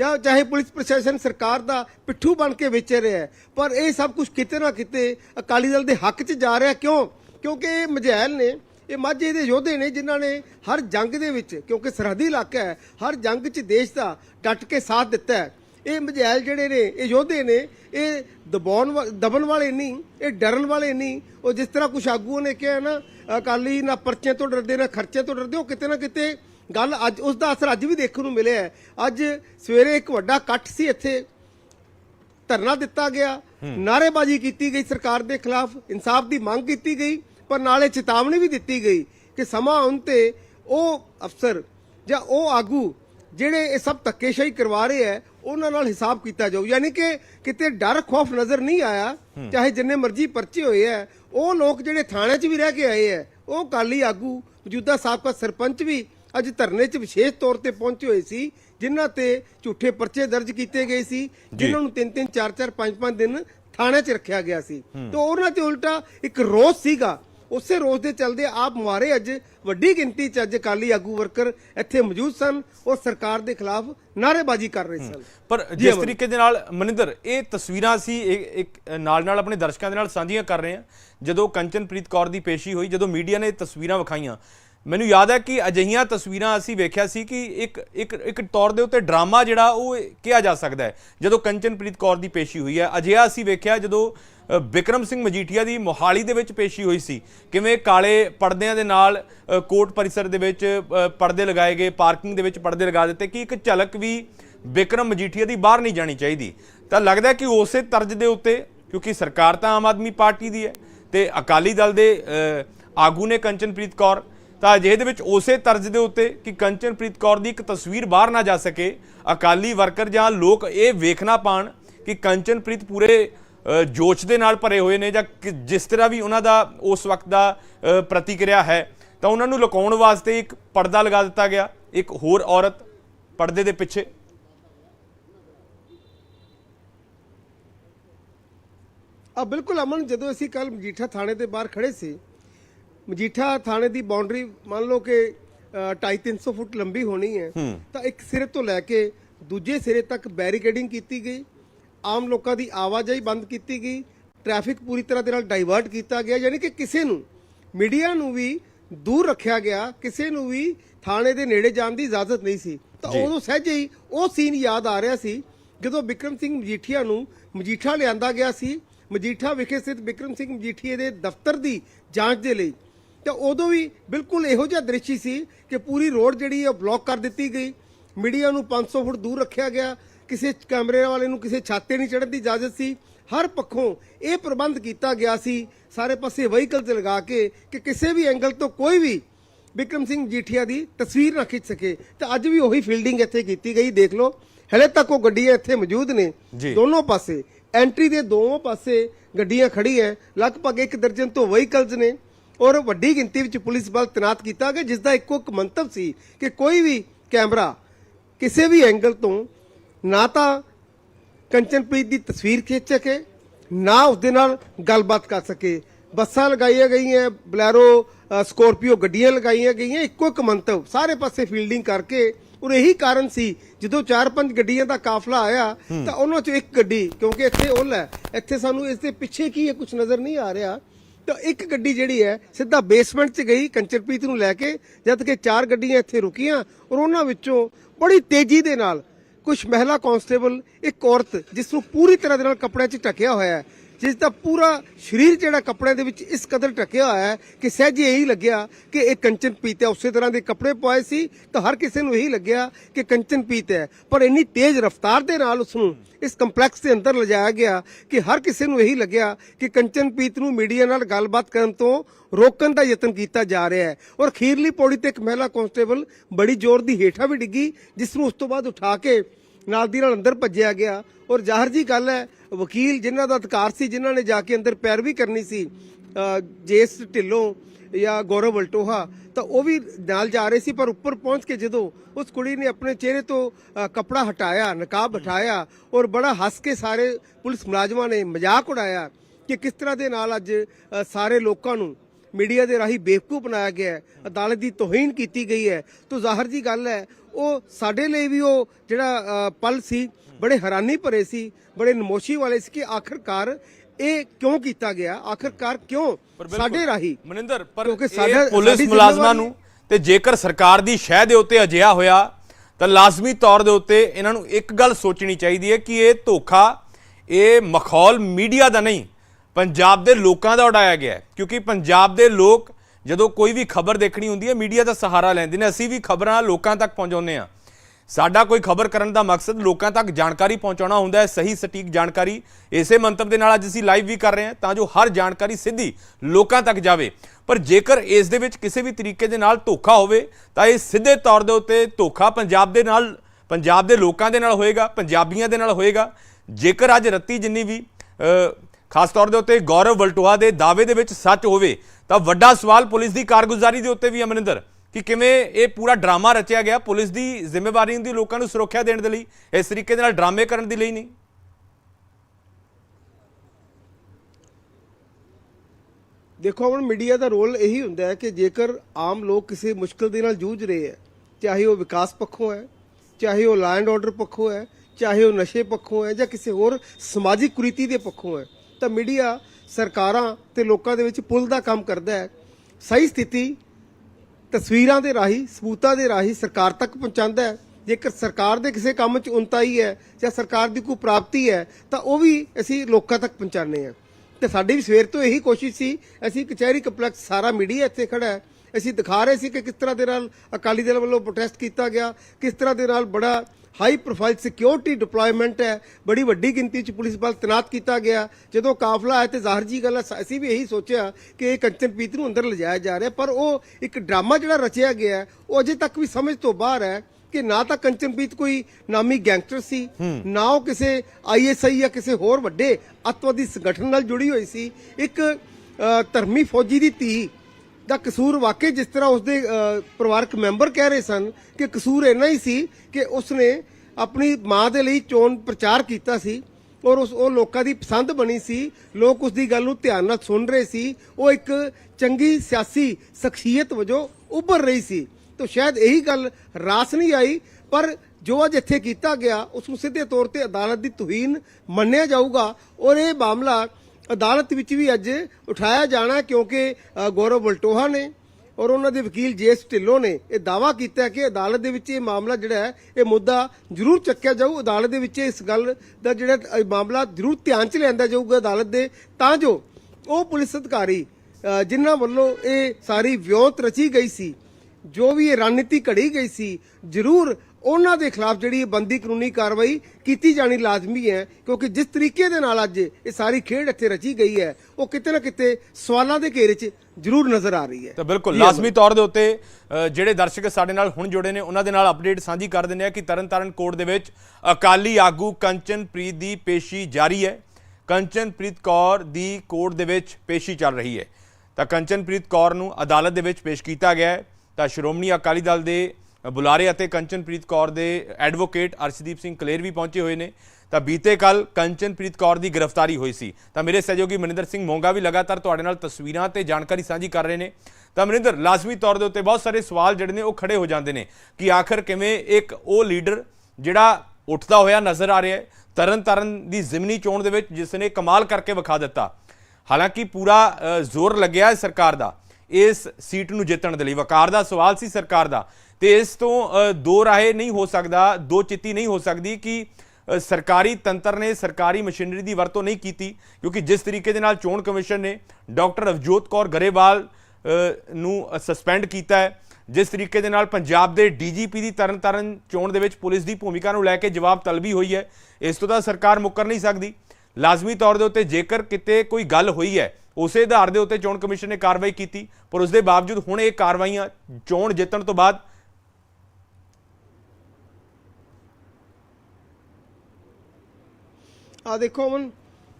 ਜਾਂ ਚਾਹੇ ਪੁਲਿਸ ਪ੍ਰਸ਼ਾਸਨ ਸਰਕਾਰ ਦਾ ਪਿੱਠੂ ਬਣ ਕੇ ਵੇਚ ਰਿਹਾ ਹੈ, ਪਰ ਇਹ ਸਭ ਕੁਝ ਕਿਤੇ ਨਾ ਕਿਤੇ ਅਕਾਲੀ ਦਲ ਦੇ ਹੱਕ 'ਚ ਜਾ ਰਿਹਾ ਕਿਉਂ? ਕਿਉਂਕਿ ਇਹ ਮਜੈਲ ਨੇ, ਇਹ ਮਾਝੇ ਦੇ ਯੋਧੇ ਨੇ ਜਿਨ੍ਹਾਂ ਨੇ ਹਰ ਜੰਗ ਦੇ ਵਿੱਚ, ਕਿਉਂਕਿ ਸਰਹੱਦੀ ਇਲਾਕਾ ਹੈ, ਹਰ ਜੰਗ 'ਚ ਦੇਸ਼ ਦਾ ਡਟ ਕੇ ਸਾਥ ਦਿੱਤਾ ਹੈ। ਇਹ ਮਜੈਲ ਜਿਹੜੇ ਨੇ, ਇਹ ਯੋਧੇ ਨੇ, ਇਹ ਦਬਾਉਣ ਵਾ- ਦਬਣ ਵਾਲੇ ਨਹੀਂ, ਇਹ ਡਰਨ ਵਾਲੇ ਨਹੀਂ। ਉਹ ਜਿਸ ਤਰ੍ਹਾਂ ਕੁਝ ਆਗੂਆਂ ਨੇ ਕਿਹਾ ਨਾ, ਅਕਾਲੀ ਨਾ ਪਰਚੇ ਤੋਂ ਡਰਦੇ, ਨਾ ਖਰਚੇ ਤੋਂ ਡਰਦੇ, ਉਹ ਕਿਤੇ ਨਾ ਕਿਤੇ ਗੱਲ ਅੱਜ ਉਸ ਦਾ ਅਸਰ ਅੱਜ ਵੀ ਦੇਖਣ ਨੂੰ ਮਿਲਿਆ ਹੈ। ਅੱਜ ਸਵੇਰੇ ਇੱਕ ਵੱਡਾ ਇਕੱਠ ਸੀ ਇੱਥੇ। ਧਰਨਾ ਦਿੱਤਾ ਗਿਆ। ਨਾਅਰੇਬਾਜ਼ੀ ਕੀਤੀ ਗਈ ਸਰਕਾਰ ਦੇ ਖਿਲਾਫ। ਇਨਸਾਫ ਦੀ ਮੰਗ ਕੀਤੀ ਗਈ ਪਰ ਨਾਲੇ ਚੇਤਾਵਨੀ ਵੀ ਦਿੱਤੀ ਗਈ ਕਿ ਸਮਾਂ ਆਉਣ ਤੇ ਉਹ ਅਫਸਰ ਜਾਂ ਉਹ ਆਗੂ ਜਿਹੜੇ ਇਹ ਸਭ ਧੱਕੇਸ਼ਾਹੀ ਕਰਵਾ ਰਹੇ ਹੈ ਉਹਨਾਂ ਨਾਲ ਹਿਸਾਬ ਕੀਤਾ ਜਾਊ। ਯਾਨੀ ਕਿ ਕਿਤੇ ਡਰ ਖੌਫ ਨਜ਼ਰ ਨਹੀਂ ਆਇਆ। ਚਾਹੇ ਜਿੰਨੇ ਮਰਜ਼ੀ ਪਰਚੇ ਹੋਏ ਹੈ ਉਹ ਲੋਕ ਜਿਹੜੇ ਥਾਣੇ 'ਚ ਵੀ ਰਹਿ ਕੇ ਆਏ ਹੈ ਉਹ ਕਾਲੀ ਆਗੂ ਮੌਜੂਦਾ ਸਾਬਕਾ ਸਰਪੰਚ ਵੀ ਅੱਜ ਧਰਨੇ 'ਚ ਵਿਸ਼ੇਸ਼ ਤੌਰ ਤੇ ਪਹੁੰਚੇ ਹੋਏ ਸੀ ਜਿਨ੍ਹਾਂ ਤੇ ਝੂਠੇ ਪਰਚੇ ਦਰਜ ਕੀਤੇ ਗਏ ਸੀ ਜਿਨ੍ਹਾਂ ਨੂੰ 3-3 4-4 5-5 ਦਿਨ ਥਾਣੇ 'ਚ ਰੱਖਿਆ ਗਿਆ ਸੀ। ਤੇ ਉਹਨਾਂ ਤੇ ਉਲਟਾ ਇੱਕ ਰੋਸ ਸੀਗਾ। ਉਸੇ ਰੋਸ ਦੇ ਚਲਦੇ ਆਪ ਮੁਹਾਰੇ ਅੱਜ ਵੱਡੀ ਗਿਣਤੀ 'ਚ ਅੱਜ ਅਕਾਲੀ ਆਗੂ ਵਰਕਰ ਇੱਥੇ ਮੌਜੂਦ ਸਨ ਉਹ ਸਰਕਾਰ ਦੇ ਖਿਲਾਫ ਨਾਅਰੇਬਾਜ਼ੀ ਕਰ ਰਹੇ ਸਨ। ਪਰ ਜਿਸ। ਤਰੀਕੇ ਦੇ ਨਾਲ ਮਨਿੰਦਰ ਇਹ ਤਸਵੀਰਾਂ ਅਸੀਂ ਇੱਕ ਨਾਲ ਨਾਲ ਆਪਣੇ ਦਰਸ਼ਕਾਂ ਦੇ ਨਾਲ ਸਾਂਝੀਆਂ ਕਰ ਰਹੇ ਹਾਂ। ਜਦੋਂ ਕੰਚਨਪ੍ਰੀਤ ਕੌਰ ਦੀ ਪੇਸ਼ੀ ਹੋਈ ਜਦੋਂ ਮੀਡੀਆ ਨੇ ਇਹ ਤਸਵੀਰਾਂ ਵਿਖਾਈਆਂ ਮੈਨੂੰ ਯਾਦ ਹੈ ਕਿ ਅਜਿਹੀਆਂ ਤਸਵੀਰਾਂ ਅਸੀਂ ਵੇਖਿਆ ਸੀ ਕਿ ਇੱਕ ਇੱਕ ਇੱਕ ਤੌਰ ਦੇ ਉੱਤੇ ਡਰਾਮਾ ਜਿਹੜਾ ਉਹ ਕਿਹਾ ਜਾ ਸਕਦਾ ਹੈ। ਜਦੋਂ ਕੰਚਨਪ੍ਰੀਤ ਕੌਰ ਦੀ ਪੇਸ਼ੀ ਹੋਈ ਹੈ ਅਜਿਹਾ ਅਸੀਂ ਵੇਖਿਆ ਜਦੋਂ ਬਿਕਰਮ ਸਿੰਘ ਮਜੀਠੀਆ ਦੀ ਮੋਹਾਲੀ ਦੇ ਵਿੱਚ ਪੇਸ਼ੀ ਹੋਈ ਸੀ। ਕਿਵੇਂ ਕਾਲੇ ਪਰਦਿਆਂ ਦੇ ਨਾਲ ਅ, ਕੋਰਟ ਪਰਿਸਰ ਦੇ ਵਿੱਚ ਪਰਦੇ ਲਗਾਏ ਗਏ ਪਾਰਕਿੰਗ ਦੇ ਵਿੱਚ ਪਰਦੇ ਲਗਾ ਦਿੱਤੇ ਕਿ ਇੱਕ ਝਲਕ ਵੀ ਬਿਕਰਮ ਮਜੀਠੀਆ ਦੀ ਬਾਹਰ ਨਹੀਂ ਜਾਣੀ ਚਾਹੀਦੀ। ਤਾਂ ਲੱਗਦਾ ਕਿ ਉਸੇ ਤਰਜ ਦੇ ਉੱਤੇ ਕਿਉਂਕਿ ਸਰਕਾਰ ਤਾਂ ਆਮ ਆਦਮੀ ਪਾਰਟੀ ਦੀ ਹੈ ਤੇ ਅਕਾਲੀ ਦਲ ਦੇ ਆਗੂ ਨੇ ਕੰਚਨਪ੍ਰੀਤ ਕੌਰ ਤਾਂ ਅਜਿਹੇ ਦੇ ਵਿੱਚ ਉਸੇ ਤਰਜ ਦੇ ਉੱਤੇ ਕਿ ਕੰਚਨਪ੍ਰੀਤ ਕੌਰ ਦੀ ਇੱਕ ਤਸਵੀਰ ਬਾਹਰ ਨਾ ਜਾ ਸਕੇ, ਅਕਾਲੀ ਵਰਕਰ ਜਾਂ ਲੋਕ ਇਹ ਵੇਖਣਾ ਪਾਣ ਕਿ ਕੰਚਨਪ੍ਰੀਤ ਪੂਰੇ ਜੋਸ਼ ਦੇ ਨਾਲ ਭਰੇ ਹੋਏ ਨੇ ਜਾਂ ਜਿਸ ਤਰ੍ਹਾਂ ਵੀ ਉਹਨਾਂ ਦਾ ਉਸ ਵਕਤ ਦਾ ਪ੍ਰਤੀਕਿਰਿਆ ਹੈ, ਤਾਂ ਉਹਨਾਂ ਨੂੰ ਲੁਕਾਉਣ ਵਾਸਤੇ ਇੱਕ ਪਰਦਾ ਲਗਾ ਦਿੱਤਾ ਗਿਆ, ਇੱਕ ਹੋਰ ਔਰਤ ਪਰਦੇ ਦੇ ਪਿੱਛੇ। ਆ ਬਿਲਕੁਲ ਅਮਨ, ਜਦੋਂ ਅਸੀਂ ਕੱਲ ਮਜੀਠਾ ਥਾਣੇ ਦੇ ਬਾਹਰ ਖੜੇ ਸੀ ਮਜੀਠਾ ਥਾਣੇ ਦੀ ਬਾਉਂਡਰੀ ਮੰਨ ਲਓ ਕਿ 2.5-300 ਫੁੱਟ ਲੰਬੀ ਹੋਣੀ ਹੈ ਤਾਂ ਇੱਕ ਸਿਰੇ ਤੋਂ ਲੈ ਕੇ ਦੂਜੇ ਸਿਰੇ ਤੱਕ ਬੈਰੀਕੇਡਿੰਗ ਕੀਤੀ ਗਈ ਆਮ ਲੋਕਾਂ ਦੀ ਆਵਾਜਾਈ ਬੰਦ ਕੀਤੀ ਗਈ ਟ੍ਰੈਫਿਕ ਪੂਰੀ ਤਰ੍ਹਾਂ ਦੇ ਨਾਲ ਡਾਈਵਰਟ ਕੀਤਾ ਗਿਆ ਯਾਨੀ ਕਿ ਕਿਸੇ ਨੂੰ ਮੀਡੀਆ ਨੂੰ ਵੀ ਦੂਰ ਰੱਖਿਆ ਗਿਆ ਕਿਸੇ ਨੂੰ ਵੀ ਥਾਣੇ ਦੇ ਨੇੜੇ ਜਾਣ ਦੀ ਇਜਾਜ਼ਤ ਨਹੀਂ ਸੀ। ਤਾਂ। ਉਦੋਂ ਸਹਿਜੇ ਹੀ ਉਹ ਸੀਨ ਯਾਦ ਆ ਰਿਹਾ ਸੀ ਜਦੋਂ ਬਿਕਰਮ ਸਿੰਘ ਮਜੀਠੀਆ ਨੂੰ ਮਜੀਠਾ ਲਿਆਂਦਾ ਗਿਆ ਸੀ। ਮਜੀਠਾ ਵਿਖੇ ਸਥਿਤ ਬਿਕਰਮ ਸਿੰਘ ਮਜੀਠੀਏ ਦੇ ਦਫ਼ਤਰ ਦੀ ਜਾਂਚ ਦੇ ਲਈ ਤੇ ਉਦੋਂ ਵੀ ਬਿਲਕੁਲ ਇਹੋ ਜਿਹਾ ਦ੍ਰਿਸ਼ ਸੀ ਕਿ ਪੂਰੀ ਰੋਡ ਜਿਹੜੀ ਹੈ ਉਹ ਬਲੌਕ ਕਰ ਦਿੱਤੀ ਗਈ। ਮੀਡੀਆ ਨੂੰ 500 ਫੁੱਟ ਦੂਰ ਰੱਖਿਆ ਗਿਆ। ਕਿਸੇ ਕੈਮਰੇ ਵਾਲੇ ਨੂੰ ਕਿਸੇ ਛਾਤੇ ਨਹੀਂ ਚੜ੍ਹਨ ਦੀ ਇਜਾਜ਼ਤ ਸੀ। ਹਰ ਪੱਖੋਂ ਇਹ ਪ੍ਰਬੰਧ ਕੀਤਾ ਗਿਆ ਸੀ ਸਾਰੇ ਪਾਸੇ ਵਹੀਕਲ ਤੇ ਲਗਾ ਕੇ ਕਿ ਕਿਸੇ ਵੀ ਐਂਗਲ ਤੋਂ ਕੋਈ ਵੀ ਬਿਕਰਮ ਸਿੰਘ ਜੀਠੀਆ ਦੀ ਤਸਵੀਰ ਨਾ ਖਿੱਚ ਸਕੇ। ਤੇ ਅੱਜ ਵੀ ਉਹੀ ਫੀਲਡਿੰਗ ਇੱਥੇ ਕੀਤੀ ਗਈ ਦੇਖ ਲਓ। ਹਲੇ ਤੱਕ ਉਹ ਗੱਡੀਆਂ ਇੱਥੇ ਮੌਜੂਦ ਨੇ। ਦੋਨੋਂ ਪਾਸੇ ਐਂਟਰੀ ਦੇ ਦੋਵੇਂ ਪਾਸੇ ਗੱਡੀਆਂ ਖੜੀ ਹੈ ਲਗਭਗ ਇੱਕ ਦਰਜਨ ਤੋਂ ਵਹੀਕਲਸ ਨੇ। ਔਰ ਵੱਡੀ ਗਿਣਤੀ ਵਿੱਚ ਪੁਲਿਸ ਬਲ ਤੈਨਾਤ ਕੀਤਾ ਗਿਆ ਜਿਸ ਦਾ ਇੱਕੋ ਇੱਕ ਮੰਤਵ ਸੀ ਕਿ ਕੋਈ ਵੀ ਕੈਮਰਾ ਕਿਸੇ ਵੀ ਐਂਗਲ ਤੋਂ ਨਾ ਤਾਂ ਕੰਚਨਪ੍ਰੀਤ ਦੀ ਤਸਵੀਰ ਖਿੱਚ ਸਕੇ ਨਾ ਉਸ ਦੇ ਨਾਲ ਗੱਲਬਾਤ ਕਰ ਸਕੇ। ਬੱਸਾਂ ਲਗਾਈਆਂ ਗਈਆਂ ਬਲੈਰੋ ਸਕੋਰਪੀਓ ਗੱਡੀਆਂ ਲਗਾਈਆਂ ਗਈਆਂ ਇੱਕੋ ਇੱਕ ਮੰਤਵ। ਸਾਰੇ ਪਾਸੇ ਫੀਲਡਿੰਗ ਕਰਕੇ ਔਰ ਇਹੀ ਕਾਰਨ ਸੀ ਜਦੋਂ 4-5 ਗੱਡੀਆਂ ਦਾ ਕਾਫਲਾ ਆਇਆ ਤਾਂ ਉਹਨਾਂ ਚੋਂ ਇੱਕ ਗੱਡੀ ਕਿਉਂਕਿ ਇੱਥੇ ਉਹ ਹੈ ਇੱਥੇ ਸਾਨੂੰ ਇਸ ਦੇ ਪਿੱਛੇ ਕੀ ਹੈ ਕੁਝ ਨਜ਼ਰ ਨਹੀਂ ਆ ਰਿਹਾ। ਤਾਂ ਇੱਕ ਗੱਡੀ ਜਿਹੜੀ ਹੈ ਸਿੱਧਾ ਬੇਸਮੈਂਟ 'ਚ ਗਈ ਕੰਚਰਪੀਤ ਨੂੰ ਲੈ ਕੇ, ਜਦ ਕਿ ਚਾਰ ਗੱਡੀਆਂ ਇੱਥੇ ਰੁਕੀਆਂ ਔਰ ਉਹਨਾਂ ਵਿੱਚੋਂ ਬੜੀ ਤੇਜ਼ੀ ਦੇ ਨਾਲ ਕੁਝ ਮਹਿਲਾ ਕਾਂਸਟੇਬਲ ਇੱਕ ਔਰਤ, ਜਿਸ ਨੂੰ ਪੂਰੀ ਤਰ੍ਹਾਂ ਦੇ ਨਾਲ ਕੱਪੜਿਆਂ 'ਚ ਢੱਕਿਆ ਹੋਇਆ ਹੈ ਜਿਸ ਦਾ ਪੂਰਾ ਸਰੀਰ ਜਿਹੜਾ ਕੱਪੜਿਆਂ ਦੇ ਵਿੱਚ ਇਸ ਕਦਰ ਟਕਿਆ ਹੋਇਆ ਹੈ ਕਿ ਸਹਿਜ ਇਹੀ ਲੱਗਿਆ ਕਿ ਇਹ ਕੰਚਨ ਪੀਤ ਹੈ। ਉਸੇ ਤਰ੍ਹਾਂ ਦੇ ਕੱਪੜੇ ਪਾਏ ਸੀ ਤਾਂ ਹਰ ਕਿਸੇ ਨੂੰ ਇਹੀ ਲੱਗਿਆ ਕਿ ਕੰਚਨ ਪੀਤ ਹੈ। ਪਰ ਇੰਨੀ ਤੇਜ਼ ਰਫ਼ਤਾਰ ਦੇ ਨਾਲ ਉਸ ਨੂੰ ਇਸ ਕੰਪਲੈਕਸ ਦੇ ਅੰਦਰ ਲਿਜਾਇਆ ਗਿਆ ਕਿ ਹਰ ਕਿਸੇ ਨੂੰ ਇਹੀ ਲੱਗਿਆ ਕਿ ਕੰਚਨਪ੍ਰੀਤ ਨੂੰ ਮੀਡੀਆ ਨਾਲ ਗੱਲਬਾਤ ਕਰਨ ਤੋਂ ਰੋਕਣ ਦਾ ਯਤਨ ਕੀਤਾ ਜਾ ਰਿਹਾ ਹੈ। ਔਰ ਖੀਰਲੀ ਪੌੜੀ ਤੇ ਇੱਕ ਮਹਿਲਾ ਕਾਂਸਟੇਬਲ ਬੜੀ ਜ਼ੋਰ ਦੀ ਹੇਠਾਂ ਵੀ ਡਿੱਗੀ, ਜਿਸ ਨੂੰ ਉਸ ਤੋਂ ਬਾਅਦ ਉਠਾ ਕੇ ਨਾਲ ਦੀ ਨਾਲ ਅੰਦਰ ਭੱਜਿਆ ਗਿਆ। ਔਰ ਜ਼ਾਹਰ ਜੀ ਗੱਲ ਹੈ ਵਕੀਲ ਜਿਨ੍ਹਾਂ ਦਾ ਅਧਿਕਾਰ ਸੀ ਜਿਨ੍ਹਾਂ ਨੇ ਜਾ ਕੇ ਅੰਦਰ ਪੈਰਵੀ ਕਰਨੀ ਸੀ ਜੇਸ ਢਿੱਲੋਂ ਜਾਂ ਗੌਰਵ ਵਲਟੋਹਾ ਤਾਂ ਉਹ ਵੀ ਨਾਲ ਜਾ ਰਹੇ ਸੀ ਪਰ ਉੱਪਰ ਪਹੁੰਚ ਕੇ ਜਦੋਂ ਉਸ ਕੁੜੀ ਨੇ ਆਪਣੇ ਚਿਹਰੇ ਤੋਂ ਅ, ਕੱਪੜਾ ਹਟਾਇਆ ਨਕਾਬ ਹਟਾਇਆ ਔਰ ਬੜਾ ਹੱਸ ਕੇ ਸਾਰੇ ਪੁਲਿਸ ਮੁਲਾਜ਼ਮਾਂ ਨੇ ਮਜ਼ਾਕ ਉਡਾਇਆ ਕਿ ਕਿਸ ਤਰ੍ਹਾਂ ਦੇ ਨਾਲ ਅੱਜ ਸਾਰੇ ਲੋਕਾਂ ਨੂੰ ਮੀਡੀਆ ਦੇ ਰਾਹੀਂ ਬੇਵਕੂਫ ਬਣਾਇਆ ਗਿਆ ਹੈ ਅਦਾਲਤ ਦੀ ਤੋਹੀਨ ਕੀਤੀ ਗਈ ਹੈ। ਤਾਂ ਜ਼ਾਹਰ ਜੀ ਗੱਲ ਹੈ ਉਹ ਸਾਡੇ ਲਈ ਵੀ ਉਹ ਜਿਹੜਾ ਪਲ ਸੀ ਬੜੇ ਹੈਰਾਨੀ ਭਰੇ ਸੀ ਬੜੇ ਨਮੋਸ਼ੀ ਵਾਲੇ ਸੀ ਕਿ ਆਖਰਕਾਰ ਇਹ ਕਿਉਂ ਕੀਤਾ ਗਿਆ ਆਖਰਕਾਰ ਕਿਉਂ। ਸਾਡੇ ਰਾਹੀਂ ਮਨਿੰਦਰ ਪਰ ਸਾਡਾ- ਪੁਲਿਸ ਮੁਲਾਜ਼ਮਾਂ ਨੂੰ ਤੇ ਜੇਕਰ ਸਰਕਾਰ ਦੀ ਸ਼ਹਿ ਦੇ ਉੱਤੇ ਅਜਿਹਾ ਹੋਇਆ ਤਾਂ ਲਾਜ਼ਮੀ ਤੌਰ ਦੇ ਉੱਤੇ ਇਹਨਾਂ ਨੂੰ ਇੱਕ ਗੱਲ ਸੋਚਣੀ ਚਾਹੀਦੀ ਹੈ ਕਿ ਇਹ ਧੋਖਾ ਇਹ ਮਖੌਲ ਮੀਡੀਆ ਦਾ ਨਹੀਂ ਪੰਜਾਬ ਦੇ ਲੋਕਾਂ ਦਾ ਉਡਾਇਆ ਗਿਆ ਕਿਉਂਕਿ ਪੰਜਾਬ ਦੇ ਲੋਕ ਜਦੋਂ ਕੋਈ ਵੀ ਖਬਰ ਦੇਖਣੀ ਹੁੰਦੀ ਹੈ, ਮੀਡੀਆ ਦਾ ਸਹਾਰਾ ਲੈਂਦੇ ਨੇ। ਅਸੀਂ ਵੀ ਖਬਰਾਂ ਲੋਕਾਂ ਤੱਕ ਪਹੁੰਚਾਉਂਦੇ ਆ ਸਾਡਾ ਕੋਈ ਖਬਰ ਕਰਨ ਦਾ ਮਕਸਦ ਲੋਕਾਂ ਤੱਕ ਜਾਣਕਾਰੀ ਪਹੁੰਚਾਉਣਾ ਹੁੰਦਾ ਹੈ, ਸਹੀ, ਸਟੀਕ ਜਾਣਕਾਰੀ। ਇਸੇ ਮੰਤਵ ਦੇ ਨਾਲ ਅੱਜ ਅਸੀਂ ਲਾਈਵ ਵੀ ਕਰ ਰਹੇ ਹਾਂ, ਤਾਂ ਜੋ ਹਰ ਜਾਣਕਾਰੀ ਸਿੱਧੀ ਲੋਕਾਂ ਤੱਕ ਜਾਵੇ। ਪਰ ਜੇਕਰ ਇਸ ਦੇ ਵਿੱਚ ਕਿਸੇ ਵੀ ਤਰੀਕੇ ਦੇ ਨਾਲ ਧੋਖਾ ਹੋਵੇ, ਤਾਂ ਇਹ ਸਿੱਧੇ ਤੌਰ ਦੇ ਉੱਤੇ ਧੋਖਾ ਪੰਜਾਬ ਦੇ ਨਾਲ, ਪੰਜਾਬ ਦੇ ਲੋਕਾਂ ਦੇ ਨਾਲ ਹੋਏਗਾ, ਪੰਜਾਬੀਆਂ ਦੇ ਨਾਲ ਹੋਏਗਾ। ਜੇਕਰ ਅੱਜ ਰੱਤੀ ਜਿੰਨੀ ਵੀ ਖਾਸ ਤੌਰ ਦੇ ਉੱਤੇ ਗੌਰਵ ਵਲਟੋਆ ਦੇ ਦਾਅਵੇ ਦੇ ਵਿੱਚ ਸੱਚ ਹੋਵੇ ਤਾਂ ਵੱਡਾ ਸਵਾਲ ਪੁਲਿਸ ਦੀ ਕਾਰਗੁਜ਼ਾਰੀ ਦੇ ਉੱਤੇ ਵੀ ਅਮਰਿੰਦਰ, ਕਿ ਕਿਵੇਂ ਇਹ ਪੂਰਾ ਡਰਾਮਾ ਰਚਿਆ ਗਿਆ ਪੁਲਿਸ ਦੀ ਜ਼ਿੰਮੇਵਾਰੀ ਹੁੰਦੀ ਲੋਕਾਂ ਨੂੰ ਸੁਰੱਖਿਆ ਦੇਣ ਦੇ ਲਈ, ਇਸ ਤਰੀਕੇ ਦੇ ਨਾਲ ਡਰਾਮੇ ਕਰਨ ਦੇ ਲਈ ਨਹੀਂ? ਦੇਖੋ, ਹੁਣ ਮੀਡੀਆ ਦਾ ਰੋਲ ਇਹੀ ਹੁੰਦਾ ਹੈ ਕਿ ਜੇਕਰ ਆਮ ਲੋਕ ਕਿਸੇ ਮੁਸ਼ਕਲ ਦੇ ਨਾਲ ਜੂਝ ਰਹੇ ਹੈ, ਚਾਹੇ ਉਹ ਵਿਕਾਸ ਪੱਖੋਂ ਹੈ, ਚਾਹੇ ਉਹ ਲਾਅ ਐਂਡ ਆਰਡਰ ਪੱਖੋਂ ਹੈ, ਚਾਹੇ ਉਹ ਨਸ਼ੇ ਪੱਖੋਂ ਹੈ ਜਾਂ ਕਿਸੇ ਹੋਰ ਸਮਾਜਿਕ ਕੁਰੀਤੀ ਦੇ ਪੱਖੋਂ ਹੈ, ਤਾਂ ਮੀਡੀਆ ਸਰਕਾਰਾਂ ਤੇ ਲੋਕਾਂ ਦੇ ਵਿੱਚ ਪੁਲ ਦਾ ਕੰਮ ਕਰਦਾ ਹੈ, ਸਹੀ ਸਥਿਤੀ ਤਸਵੀਰਾਂ ਦੇ ਰਾਹੀਂ, ਸਬੂਤਾਂ ਦੇ ਰਾਹੀਂ ਸਰਕਾਰ ਤੱਕ ਪਹੁੰਚਾਉਂਦਾ ਹੈ। ਜੇਕਰ ਸਰਕਾਰ ਦੇ ਕਿਸੇ ਕੰਮ 'ਚ ਉਨਤਾਈ ਹੈ ਜਾਂ ਸਰਕਾਰ ਦੀ ਕੋਈ ਪ੍ਰਾਪਤੀ ਹੈ, ਤਾਂ ਉਹ ਵੀ ਅਸੀਂ ਲੋਕਾਂ ਤੱਕ ਪਹੁੰਚਾਉਂਦੇ ਹਾਂ। ਤੇ ਸਾਡੀ ਵੀ ਸਵੇਰ ਤੋਂ ਇਹੀ ਕੋਸ਼ਿਸ਼ ਸੀ, ਅਸੀਂ ਕਚਹਿਰੀ ਕੰਪਲੈਕਸ ਸਾਰਾ ਮੀਡੀਆ ਇੱਥੇ ਖੜਾ ਹੈ। ਅਸੀਂ ਦਿਖਾ ਰਹੇ ਸੀ ਕਿ ਕਿਸ ਤਰ੍ਹਾਂ ਦੇ ਨਾਲ ਅਕਾਲੀ ਦਲ ਵੱਲੋਂ ਪ੍ਰੋਟੈਸਟ ਕੀਤਾ ਗਿਆ, ਕਿਸ ਤਰ੍ਹਾਂ ਦੇ ਨਾਲ ਬੜਾ ਹਾਈ ਪ੍ਰੋਫਾਈਲ ਸਿਕਿਉਰਿਟੀ ਡਿਪਲੋਇਮੈਂਟ ਹੈ। ਬੜੀ ਵੱਡੀ ਗਿਣਤੀ 'ਚ ਪੁਲਿਸ ਬਲ ਤੈਨਾਤ ਕੀਤਾ ਗਿਆ। ਜਦੋਂ ਕਾਫਲਾ ਆਇਆ ਤੇ ਜ਼ਾਹਰ ਜੀ ਗੱਲ ਅਸੀਂ ਵੀ ਇਹੀ ਸੋਚਿਆ ਕਿ ਇਹ ਕੰਚਨਪ੍ਰੀਤ ਨੂੰ ਅੰਦਰ ਲਿਜਾਇਆ ਜਾ ਰਿਹਾ। ਪਰ ਉਹ ਇੱਕ ਡਰਾਮਾ ਜਿਹੜਾ ਰਚਿਆ ਗਿਆ ਉਹ ਅਜੇ ਤੱਕ ਵੀ ਸਮਝ ਤੋਂ ਬਾਹਰ ਹੈ ਕਿ ਨਾ ਤਾਂ ਕੰਚਨਪ੍ਰੀਤ ਕੋਈ ਨਾਮੀ ਗੈਂਗਸਟਰ ਸੀ ਨਾ ਉਹ ਕਿਸੇ ਆਈਐਸਆਈ ਜਾਂ ਕਿਸੇ ਹੋਰ ਵੱਡੇ ਅੱਤਵਾਦੀ ਸੰਗਠਨ ਨਾਲ ਜੁੜੀ ਹੋਈ ਸੀ। ਇੱਕ ਧਰਮੀ ਫੌਜੀ ਦੀ ਧੀ ਦਾ ਕਸੂਰ ਵਾਕਈ ਜਿਸ ਤਰ੍ਹਾਂ ਉਸਦੇ ਪਰਿਵਾਰਕ ਮੈਂਬਰ ਕਹਿ ਰਹੇ ਸਨ ਕਿ ਕਸੂਰ ਇੰਨਾ ਹੀ ਸੀ ਕਿ ਉਸਨੇ ਆਪਣੀ ਮਾਂ ਦੇ ਲਈ ਚੋਣ ਪ੍ਰਚਾਰ ਕੀਤਾ ਸੀ ਔਰ ਉਸ, ਉਹ ਲੋਕਾਂ ਦੀ ਪਸੰਦ ਬਣੀ ਸੀ। ਲੋਕ ਉਸ ਦੀ ਗੱਲ ਨੂੰ ਧਿਆਨ ਨਾਲ ਸੁਣ ਰਹੇ ਸੀ। ਉਹ ਇੱਕ ਚੰਗੀ ਸਿਆਸੀ ਸ਼ਖਸੀਅਤ ਵਜੋਂ ਉੱਭਰ ਰਹੀ ਸੀ। ਤਾਂ ਸ਼ਾਇਦ ਇਹੀ ਗੱਲ ਰਾਸ ਨਹੀਂ ਆਈ, ਪਰ ਜੋ ਅੱਜ ਇੱਥੇ ਕੀਤਾ ਗਿਆ, ਉਸ ਨੂੰ ਸਿੱਧੇ ਤੌਰ ਤੇ ਅਦਾਲਤ ਦੀ ਤੁਹੀਨ ਮੰਨਿਆ ਜਾਊਗਾ। ਔਰ ਇਹ ਮਾਮਲਾ ਅਦਾਲਤ ਵਿੱਚ ਵੀ ਅੱਜ ਉਠਾਇਆ ਜਾਣਾ ਕਿਉਂਕਿ ਗੌਰਵ ਬਲਟੋਹਾ ਨੇ ਔਰ ਉਹਨਾਂ ਦੇ ਵਕੀਲ ਜੇਸ ਢਿੱਲੋਂ ਨੇ ਇਹ ਦਾਵਾ ਕੀਤਾ ਕਿ ਅਦਾਲਤ ਦੇ ਵਿੱਚ ਇਹ ਮਾਮਲਾ ਜਿਹੜਾ ਹੈ, ਇਹ ਮੁੱਦਾ ਜ਼ਰੂਰ ਚੱਕਿਆ ਜਾਊ। ਅਦਾਲਤ ਦੇ ਵਿੱਚ ਇਸ ਗੱਲ ਦਾ ਜਿਹੜਾ ਮਾਮਲਾ ਜ਼ਰੂਰ ਧਿਆਨ 'ਚ ਲਿਆਂਦਾ ਜਾਊਗਾ ਅਦਾਲਤ ਦੇ। ਤਾਂ ਜੋ ਉਹ ਪੁਲਿਸ ਅਧਿਕਾਰੀ ਜਿਨ੍ਹਾਂ ਵੱਲੋਂ ਇਹ ਸਾਰੀ ਵਿਉਂਤ ਰਚੀ ਗਈ ਸੀ, ਜੋ ਵੀ ਇਹ ਰਣਨੀਤੀ ਘੜੀ ਗਈ ਸੀ, ਜ਼ਰੂਰ ਉਹਨਾਂ ਦੇ ਖਿਲਾਫ ਜਿਹੜੀ ਬੰਦੀ ਕਾਨੂੰਨੀ ਕਾਰਵਾਈ ਕੀਤੀ ਜਾਣੀ ਲਾਜ਼ਮੀ ਹੈ ਕਿਉਂਕਿ ਜਿਸ ਤਰੀਕੇ ਦੇ ਨਾਲ ਅੱਜ ਇਹ ਸਾਰੀ ਖੇਡ ਇੱਥੇ ਰਚੀ ਗਈ ਹੈ ਉਹ ਕਿਤੇ ਨਾ ਕਿਤੇ ਸਵਾਲਾਂ ਦੇ ਘੇਰੇ 'ਚ ਜ਼ਰੂਰ ਨਜ਼ਰ ਆ ਰਹੀ ਹੈ। ਤਾਂ ਬਿਲਕੁਲ ਲਾਜ਼ਮੀ ਤੌਰ ਦੇ ਉੱਤੇ ਜਿਹੜੇ ਦਰਸ਼ਕ ਸਾਡੇ ਨਾਲ ਹੁਣ ਜੁੜੇ ਨੇ ਉਹਨਾਂ ਦੇ ਨਾਲ ਅਪਡੇਟ ਸਾਂਝੀ ਕਰ ਦਿੰਦੇ ਆ ਕਿ ਤਰਨਤਾਰਨ ਕੋਰਟ ਦੇ ਵਿੱਚ ਅਕਾਲੀ ਆਗੂ ਕੰਚਨਪ੍ਰੀਤ ਦੀ ਪੇਸ਼ੀ ਜਾਰੀ ਹੈ। ਕੰਚਨਪ੍ਰੀਤ ਕੌਰ ਦੀ ਕੋਰਟ ਦੇ ਵਿੱਚ ਪੇਸ਼ੀ ਚੱਲ ਰਹੀ ਹੈ। ਤਾਂ ਕੰਚਨਪ੍ਰੀਤ ਕੌਰ ਨੂੰ ਅਦਾਲਤ ਦੇ ਵਿੱਚ ਪੇਸ਼ ਕੀਤਾ ਗਿਆ ਹੈ। ਤਾਂ ਸ਼੍ਰੋਮਣੀ ਅਕਾਲੀ ਦਲ ਦੇ ਬੁਲਾਰੇ ਅਤੇ ਕੰਚਨਪ੍ਰੀਤ ਕੌਰ ਦੇ ਐਡਵੋਕੇਟ ਅਰਸ਼ਦੀਪ ਸਿੰਘ ਕਲੇਰ ਵੀ ਪਹੁੰਚੇ ਹੋਏ ਨੇ। ਤਾਂ ਬੀਤੇ ਕੱਲ ਕੰਚਨਪ੍ਰੀਤ ਕੌਰ ਦੀ ਗ੍ਰਿਫਤਾਰੀ ਹੋਈ ਸੀ। ਤਾਂ ਮੇਰੇ ਸਹਿਯੋਗੀ ਮਨਿੰਦਰ ਸਿੰਘ ਮੋਂਗਾ ਵੀ ਲਗਾਤਾਰ ਤੁਹਾਡੇ ਨਾਲ ਤਸਵੀਰਾਂ ਤੇ ਜਾਣਕਾਰੀ ਸਾਂਝੀ ਕਰ ਰਹੇ ਨੇ। ਤਾਂ ਮਨਿੰਦਰ, ਲਾਜ਼ਮੀ ਤੌਰ ਦੇ ਉੱਤੇ ਬਹੁਤ ਸਾਰੇ ਸਵਾਲ ਜਿਹੜੇ ਨੇ ਉਹ ਖੜੇ ਹੋ ਜਾਂਦੇ ਨੇ ਕਿ ਆਖਰ ਕਿਵੇਂ ਇੱਕ ਉਹ ਲੀਡਰ ਜਿਹੜਾ ਉੱਠਦਾ ਹੋਇਆ ਨਜ਼ਰ ਆ ਰਿਹਾ ਹੈ ਤਰਨ ਤਾਰਨ ਦੀ ਜ਼ਿਮਨੀ ਚੋਣ ਦੇ ਵਿੱਚ ਜਿਸ ਨੇ ਕਮਾਲ ਕਰਕੇ ਵਿਖਾ ਦਿੱਤਾ। ਹਾਲਾਂਕਿ ਪੂਰਾ ਜ਼ੋਰ ਲੱਗਿਆ ਹੈ ਸਰਕਾਰ ਦਾ। ਇਸ ਸੀਟ ਨੂੰ ਜਿੱਤਣ ਦੇ ਲਈ। ਵਕਾਰ ਦਾ ਸਵਾਲ ਸੀ ਸਰਕਾਰ ਦਾ। ਤੇ ਇਸ ਤੋਂ ਦੋ ਰਾਏ ਨਹੀਂ ਹੋ ਸਕਦਾ, ਦੋ ਚਿੱਤੀ ਨਹੀਂ ਹੋ ਸਕਦੀ ਕਿ ਸਰਕਾਰੀ ਤੰਤਰ ਨੇ ਸਰਕਾਰੀ ਮਸ਼ੀਨਰੀ ਦੀ ਵਰਤੋਂ ਨਹੀਂ ਕੀਤੀ, ਕਿਉਂਕਿ ਜਿਸ ਤਰੀਕੇ ਦੇ ਨਾਲ ਚੋਣ ਕਮਿਸ਼ਨ ਨੇ ਡਾਕਟਰ ਅਵਜੋਤ ਕੌਰ ਗਰੇਵਾਲ ਨੂੰ ਸਸਪੈਂਡ ਕੀਤਾ ਹੈ, ਜਿਸ ਤਰੀਕੇ ਦੇ ਨਾਲ ਪੰਜਾਬ ਦੇ ਡੀਜੀਪੀ ਦੀ ਤਰਨਤਾਰਨ ਚੋਣ ਦੇ ਵਿੱਚ ਪੁਲਿਸ ਦੀ ਭੂਮਿਕਾ ਨੂੰ ਲੈ ਕੇ ਜਵਾਬ ਤਲਬੀ ਹੋਈ ਹੈ, ਇਸ ਤੋਂ ਤਾਂ ਸਰਕਾਰ ਮੁੱਕਰ ਨਹੀਂ ਸਕਦੀ। ਲਾਜ਼ਮੀ ਤੌਰ ਦੇ ਉੱਤੇ ਜੇਕਰ ਕਿਤੇ ਕੋਈ ਗੱਲ ਹੋਈ ਹੈ, ਉਸੇ ਆਧਾਰ ਦੇ ਉੱਤੇ ਚੋਣ ਕਮਿਸ਼ਨ ਨੇ ਕਾਰਵਾਈ ਕੀਤੀ, ਪਰ ਉਸ ਦੇ ਬਾਵਜੂਦ ਹੁਣ ਇਹ ਕਾਰਵਾਈਆਂ ਚੋਣ ਜਿੱਤਣ ਤੋਂ ਬਾਅਦ ਆ ਦੇਖੋ ਅਮਨ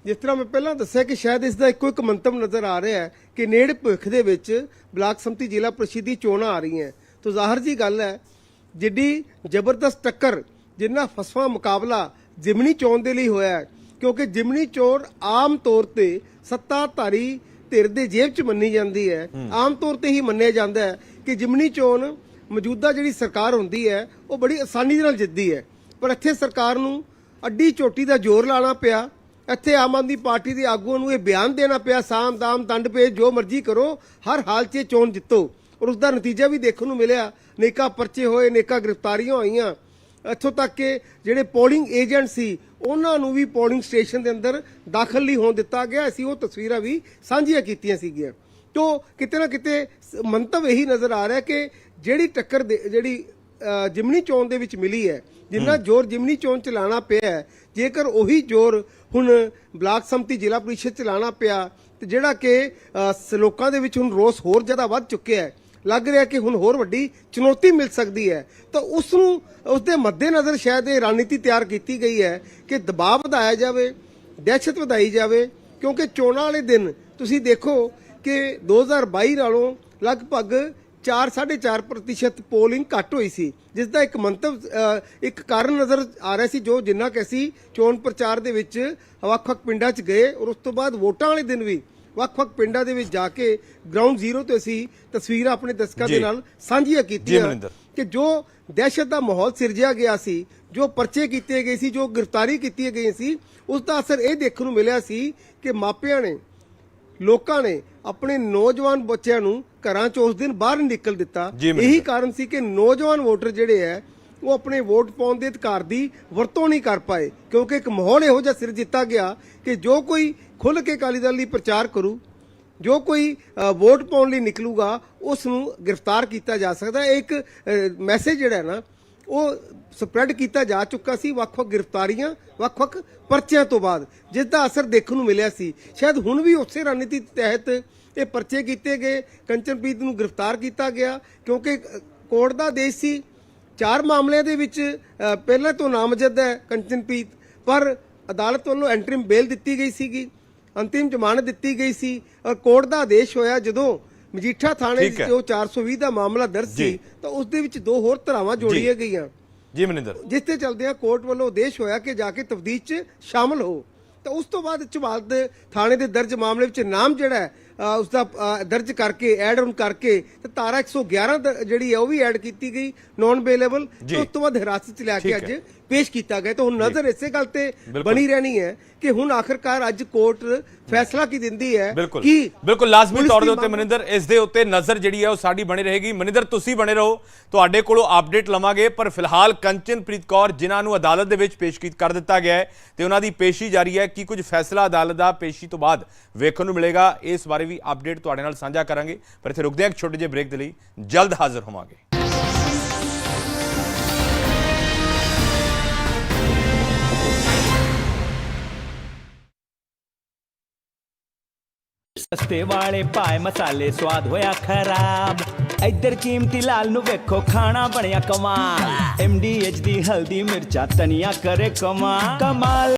ਜਿਸ ਤਰ੍ਹਾਂ ਮੈਂ ਪਹਿਲਾਂ ਦੱਸਿਆ ਕਿ ਸ਼ਾਇਦ ਇਸ ਦਾ ਇੱਕੋ ਇੱਕ ਮੰਤਵ ਨਜ਼ਰ ਆ ਰਿਹਾ ਹੈ ਕਿ ਨੇੜੇ ਭਵਿੱਖ ਦੇ ਵਿੱਚ ਬਲਾਕ ਸੰਮਤੀ ਜ਼ਿਲ੍ਹਾ ਪ੍ਰੀਸ਼ਦ ਦੀ ਚੋਣਾਂ ਆ ਰਹੀਆਂ ਤਾਂ ਜ਼ਾਹਰ ਜੀ ਗੱਲ ਹੈ ਜਿੱਡੀ ਜ਼ਬਰਦਸਤ ਟੱਕਰ ਜਿੰਨਾ ਫਸਵਾ ਮੁਕਾਬਲਾ ਜਿਮਨੀ ਚੋਣ ਦੇ ਲਈ ਹੋਇਆ ਕਿਉਂਕਿ ਜਿਮਨੀ ਚੋਣ ਆਮ ਤੌਰ ਤੇ ਸੱਤਾਧਾਰੀ ਧਿਰ ਦੇ ਜੇਬ 'ਚ ਮੰਨੀ ਜਾਂਦੀ ਹੈ। ਆਮ ਤੌਰ ਤੇ ਹੀ ਮੰਨਿਆ ਜਾਂਦਾ ਹੈ ਕਿ ਜਿਮਨੀ ਚੋਣ ਮੌਜੂਦਾ ਜਿਹੜੀ ਸਰਕਾਰ ਹੁੰਦੀ ਹੈ ਉਹ ਬੜੀ ਆਸਾਨੀ ਦੇ ਨਾਲ ਜਿੱਤਦੀ ਹੈ। ਪਰ ਇੱਥੇ ਸਰਕਾਰ ਨੂੰ ਅੱਡੀ ਚੋਟੀ ਦਾ ਜ਼ੋਰ ਲਾਣਾ ਪਿਆ। ਇੱਥੇ ਆਮ ਆਦਮੀ ਪਾਰਟੀ ਦੇ ਆਗੂਆਂ ਨੂੰ ਇਹ ਬਿਆਨ ਦੇਣਾ ਪਿਆ, ਸਾਮ ਦਾਮ ਦੰਡ ਪੇ ਜੋ ਮਰਜ਼ੀ ਕਰੋ, ਹਰ ਹਾਲ 'ਚ ਇਹ ਚੋਣ ਜਿੱਤੋ। ਔਰ ਉਸ ਦਾ ਨਤੀਜਾ ਵੀ ਦੇਖਣ ਨੂੰ ਮਿਲਿਆ, ਨੇਕਾ ਪਰਚੇ ਹੋਏ, ਨੇਕਾ ਗ੍ਰਿਫਤਾਰੀਆਂ ਹੋਈਆਂ। ਇੱਥੋਂ ਤੱਕ ਕਿ ਜਿਹੜੇ ਪੋਲਿੰਗ ਏਜੰਟ ਸੀ, ਉਹਨਾਂ ਨੂੰ ਵੀ ਪੋਲਿੰਗ ਸਟੇਸ਼ਨ ਦੇ ਅੰਦਰ ਦਾਖਲ ਨਹੀਂ ਹੋਣ ਦਿੱਤਾ ਗਿਆ। ਅਸੀਂ ਉਹ ਤਸਵੀਰਾਂ ਵੀ ਸਾਂਝੀਆਂ ਕੀਤੀਆਂ ਸੀਗੀਆਂ। ਤੋਂ ਕਿਤੇ ਨਾ ਕਿਤੇ ਸ- ਮੰਤਵ ਇਹੀ ਨਜ਼ਰ ਆ ਰਿਹਾ ਕਿ ਜਿਹੜੀ ਟੱਕਰ ਦੇ- ਜਿਹੜੀ ਜਿਮਨੀ ਚੋਣ ਦੇ ਵਿੱਚ ਮਿਲੀ ਹੈ ਜਿੰਨਾ ਜ਼ੋਰ ਜਿਮਨੀ ਚੋਣ ਚਲਾਣਾ ਪਿਆ ਹੈ, ਜੇਕਰ ਉਹੀ ਜ਼ੋਰ ਹੁਣ ਬਲਾਕ ਸੰਮਤੀ ਜ਼ਿਲ੍ਹਾ ਪਰਿਸ਼ਦ ਚਲਾਣਾ ਪਿਆ ਤੇ ਜਿਹੜਾ ਕਿ ਲੋਕਾਂ ਦੇ ਵਿੱਚ ਹੁਣ ਰੋਸ ਹੋਰ ਜ਼ਿਆਦਾ ਵੱਧ ਚੁੱਕਿਆ ਹੈ ਲੱਗ ਰਿਹਾ ਕਿ ਹੁਣ ਹੋਰ ਵੱਡੀ ਚੁਣੌਤੀ ਮਿਲ ਸਕਦੀ ਹੈ ਤਾਂ ਉਸ ਨੂੰ ਉਸ ਦੇ ਮੱਦੇਨਜ਼ਰ ਸ਼ਾਇਦ ਇਹ ਰਣਨੀਤੀ ਤਿਆਰ ਕੀਤੀ ਗਈ ਹੈ ਕਿ ਦਬਾਅ ਵਧਾਇਆ ਜਾਵੇ ਦਹਿਸ਼ਤ ਵਧਾਈ ਜਾਵੇ ਕਿਉਂਕਿ ਚੋਣਾਂ ਵਾਲੇ ਦਿਨ ਤੁਸੀਂ ਦੇਖੋ ਕਿ 2022 ਨਾਲੋਂ ਲਗਭਗ 4.5% ਪੋਲਿੰਗ ਘੱਟ ਹੋਈ ਸੀ ਜਿਸ ਦਾ ਇੱਕ ਮੰਤਵ ਇੱਕ ਕਾਰਨ ਨਜ਼ਰ ਆ ਰਿਹਾ ਸੀ ਜੋ ਜਿੰਨਾ ਕਿ ਅਸੀਂ ਚੋਣ ਪ੍ਰਚਾਰ ਦੇ ਵਿੱਚ ਵੱਖ-ਵੱਖ ਪਿੰਡਾਂ 'ਚ ਗਏ ਔਰ ਉਸ ਤੋਂ ਬਾਅਦ ਵੋਟਾਂ ਵਾਲੇ ਦਿਨ ਵੀ ਵੱਖ-ਵੱਖ ਪਿੰਡਾਂ ਦੇ ਵਿੱਚ ਜਾ ਕੇ ਗਰਾਊਂਡ ਜ਼ੀਰੋ ਤੇ ਅਸੀਂ ਤਸਵੀਰਾਂ ਆਪਣੇ ਦਰਸ਼ਕਾਂ ਦੇ। ਨਾਲ ਸਾਂਝੀਆਂ ਕੀਤੀਆਂ। ਕਿ ਜੋ ਦਹਿਸ਼ਤ ਦਾ ਮਾਹੌਲ ਸਿਰਜਿਆ ਗਿਆ ਸੀ ਜੋ ਪਰਚੇ ਕੀਤੇ ਗਏ ਸੀ ਜੋ ਗ੍ਰਿਫਤਾਰੀ ਕੀਤੀ ਗਈ ਸੀ ਉਸ ਦਾ ਅਸਰ ਇਹ ਦੇਖਣ ਨੂੰ ਮਿਲਿਆ ਸੀ ਕਿ ਮਾਪਿਆਂ ਨੇ ਲੋਕਾਂ ਨੇ ਆਪਣੇ ਨੌਜਵਾਨ ਬੱਚਿਆਂ ਨੂੰ ਘਰਾਂ ਚੋਂ ਉਸ ਦਿਨ ਬਾਹਰ ਨਹੀਂ ਨਿਕਲ ਦਿੱਤਾ। ਇਹੀ ਕਾਰਨ ਸੀ ਕਿ ਨੌਜਵਾਨ ਵੋਟਰ ਜਿਹੜੇ ਹੈ ਉਹ ਆਪਣੇ ਵੋਟ ਪਾਉਣ ਦੇ ਅਧਿਕਾਰ ਦੀ ਵਰਤੋਂ ਨਹੀਂ ਕਰ ਪਾਏ ਕਿਉਂਕਿ ਇੱਕ ਮਾਹੌਲ ਇਹੋ ਜਿਹਾ ਸਿਰ ਦਿੱਤਾ ਗਿਆ ਕਿ ਜੋ ਕੋਈ ਖੁੱਲ੍ਹ ਕੇ ਅਕਾਲੀ ਦਲ ਲਈ ਪ੍ਰਚਾਰ ਕਰੂ ਜੋ ਕੋਈ ਵੋਟ ਪਾਉਣ ਲਈ ਨਿਕਲੂਗਾ ਉਸ ਨੂੰ ਗ੍ਰਿਫਤਾਰ ਕੀਤਾ ਜਾ ਸਕਦਾ ਹੈ। ਇੱਕ ਮੈਸੇਜ ਜਿਹੜਾ ਹੈ ਨਾ ਉਹ ਸਪਰੈਡ ਕੀਤਾ ਜਾ ਚੁੱਕਾ ਸੀ ਵੱਖ-ਵੱਖ ਗ੍ਰਿਫਤਾਰੀਆਂ ਵੱਖ-ਵੱਖ ਪਰਚਿਆਂ ਤੋਂ ਬਾਅਦ। ਜਿਸ ਦਾ ਅਸਰ ਦੇਖਣ ਨੂੰ ਮਿਲਿਆ ਸੀ। ਸ਼ਾਇਦ ਹੁਣ ਵੀ ਉਸੇ ਰਣਨੀਤੀ ਤਹਿਤ ਇਹ ਪਰਚੇ ਕੀਤੇ ਗਏ। ਕੰਚਨਪ੍ਰੀਤ ਨੂੰ ਗ੍ਰਿਫਤਾਰ ਕੀਤਾ ਗਿਆ ਕਿਉਂਕਿ ਕੋਰਟ ਦਾ ਆਦੇਸ਼ ਸੀ, ਚਾਰ ਮਾਮਲਿਆਂ ਦੇ ਵਿੱਚ ਪਹਿਲਾਂ ਤੋਂ ਨਾਮਜ਼ਦ ਹੈ ਕੰਚਨਪ੍ਰੀਤ, ਪਰ ਅਦਾਲਤ ਵੱਲੋਂ ਐਂਟਰੀਮ ਬੇਲ ਦਿੱਤੀ ਗਈ ਸੀਗੀ, ਅੰਤਿਮ ਜ਼ਮਾਨਤ ਦਿੱਤੀ ਗਈ ਸੀ। ਔਰ ਕੋਰਟ ਦਾ ਆਦੇਸ਼ ਹੋਇਆ ਜਦੋਂ ਮਜੀਠਾ ਥਾਣੇ ਠੀਕ ਹੈ। ਜੋ 420 ਦਾ ਮਾਮਲਾ ਦਰਜ ਜੀ। ਸੀ ਤਾਂ ਉਸ ਦੇ ਵਿੱਚ ਦੋ ਹੋਰ ਧਰਾਵਾਂ ਜੋੜੀਆਂ ਗਈਆਂ ਜੀ ਮਨਿੰਦਰ ਜਿਸ ਤੇ ਚਲਦਿਆਂ ਕੋਰਟ ਵੱਲੋਂ ਆਦੇਸ਼ ਹੋਇਆ ਕਿ ਜਾ ਕੇ ਤਫਤੀਸ਼ 'ਚ ਸ਼ਾਮਲ ਹੋ ਤਾਂ ਉਸ ਤੋਂ ਬਾਅਦ ਝਬਾਲ ਦੇ ਥਾਣੇ ਦੇ ਦਰਜ ਮਾਮਲੇ ਵਿੱਚ ਨਾਮ ਜਿਹੜਾ ਹੈ ਅ, ਉਸ ਦਾ ਅ, ਦਰਜ ਕਰਕੇ ਐਡ ਆਨ ਕਰਕੇ ਤੇ ਧਾਰਾ 111 ਦ- ਜਿਹੜੀ ਹੈ ਉਹ ਵੀ ਐਡ ਕੀਤੀ ਗਈ ਨਾਨ ਬੇਲੇਬਲ ਜੀ। ਉਸ ਤੋਂ ਬਾਅਦ ਹਿਰਾਸਤ 'ਚ ਲੈ ਕੇ ਠੀਕ ਅੱਜ ਹੈ। ਪੇਸ਼ ਕੀਤਾ ਗਿਆ ਤਾਂ ਹੁਣ ਨਜ਼ਰ ਇਸੇ ਗੱਲ ਤੇ। ਬਣੀ ਰਹਿਣੀ ਹੈ ਕਿ ਹੁਣ ਆਖਰਕਾਰ ਅੱਜ ਕੋਰਟ ਫੈਸਲਾ ਕੀ ਦਿੰਦੀ ਹੈ ਕਿ ਬਿਲਕੁਲ ਲਾਜ਼ਮੀ ਤੌਰ ਦੀ ਉੱਤੇ ਮਨਿੰਦਰ ਇਸ ਦੇ ਉੱਤੇ ਨਜ਼ਰ ਜਿਹੜੀ ਹੈ ਉਹ ਸਾਡੀ ਬਣੀ ਰਹੇਗੀ। ਮਨਿੰਦਰ ਤੁਸੀਂ ਬਣੇ ਰਹੋ। ਤੁਹਾਡੇ ਕੋਲੋਂ ਅਪਡੇਟ ਲਵਾਂਗੇ ਪਰ ਫਿਲਹਾਲ ਕੰਚਨਪ੍ਰੀਤ ਕੌਰ ਜਿਨ੍ਹਾਂ ਨੂੰ ਅਦਾਲਤ ਦੇ ਵਿੱਚ ਪੇਸ਼ ਕਰ ਦਿੱਤਾ ਗਿਆ ਹੈ ਤੇ ਉਹਨਾਂ ਦੀ ਪੇਸ਼ੀ ਜਾਰੀ ਹੈ ਕੀ ਕੁਝ ਫੈਸਲਾ ਅਦਾਲਤ ਦਾ ਪੇਸ਼ੀ ਤੋਂ ਬਾਅਦ ਵੇਖਣ ਨੂੰ ਮਿਲੇਗਾ। ਇਸ ਬਾਰੇ ਵੀ ਅਪਡੇਟ ਤੁਹਾਡੇ ਨਾਲ ਸਾਂਝਾ ਕਰਾਂਗੇ। ਪਰ ਇੱਥੇ ਰੁਕਦੇ ਹਾਂ ਇੱਕ ਛੋਟੇ ਜਿਹੇ ਬ੍ਰੇਕ ਦੇ ਲਈ। ਜਲਦ ਹਾਜ਼ਰ ਹੋਵਾਂਗੇ। ਸਸਤੇ ਵਾਲੇ ਪਾਏ ਮਸਾਲੇ ਸਵਾਦ ਹੋਇਆ ਖਰਾਬ। ਇੱਧਰ ਕੀਮਤੀ ਲਾਲ ਨੂੰ ਵੇਖੋ, ਖਾਣਾ ਬਣਿਆ ਕਮਾਲ। ਐਮਡੀਐਚ ਦੀ ਹਲਦੀ ਮਿਰਚਾਂ ਤਨੀਆ ਕਰੇ ਕਮਾਲ। ਕਮਾਲ।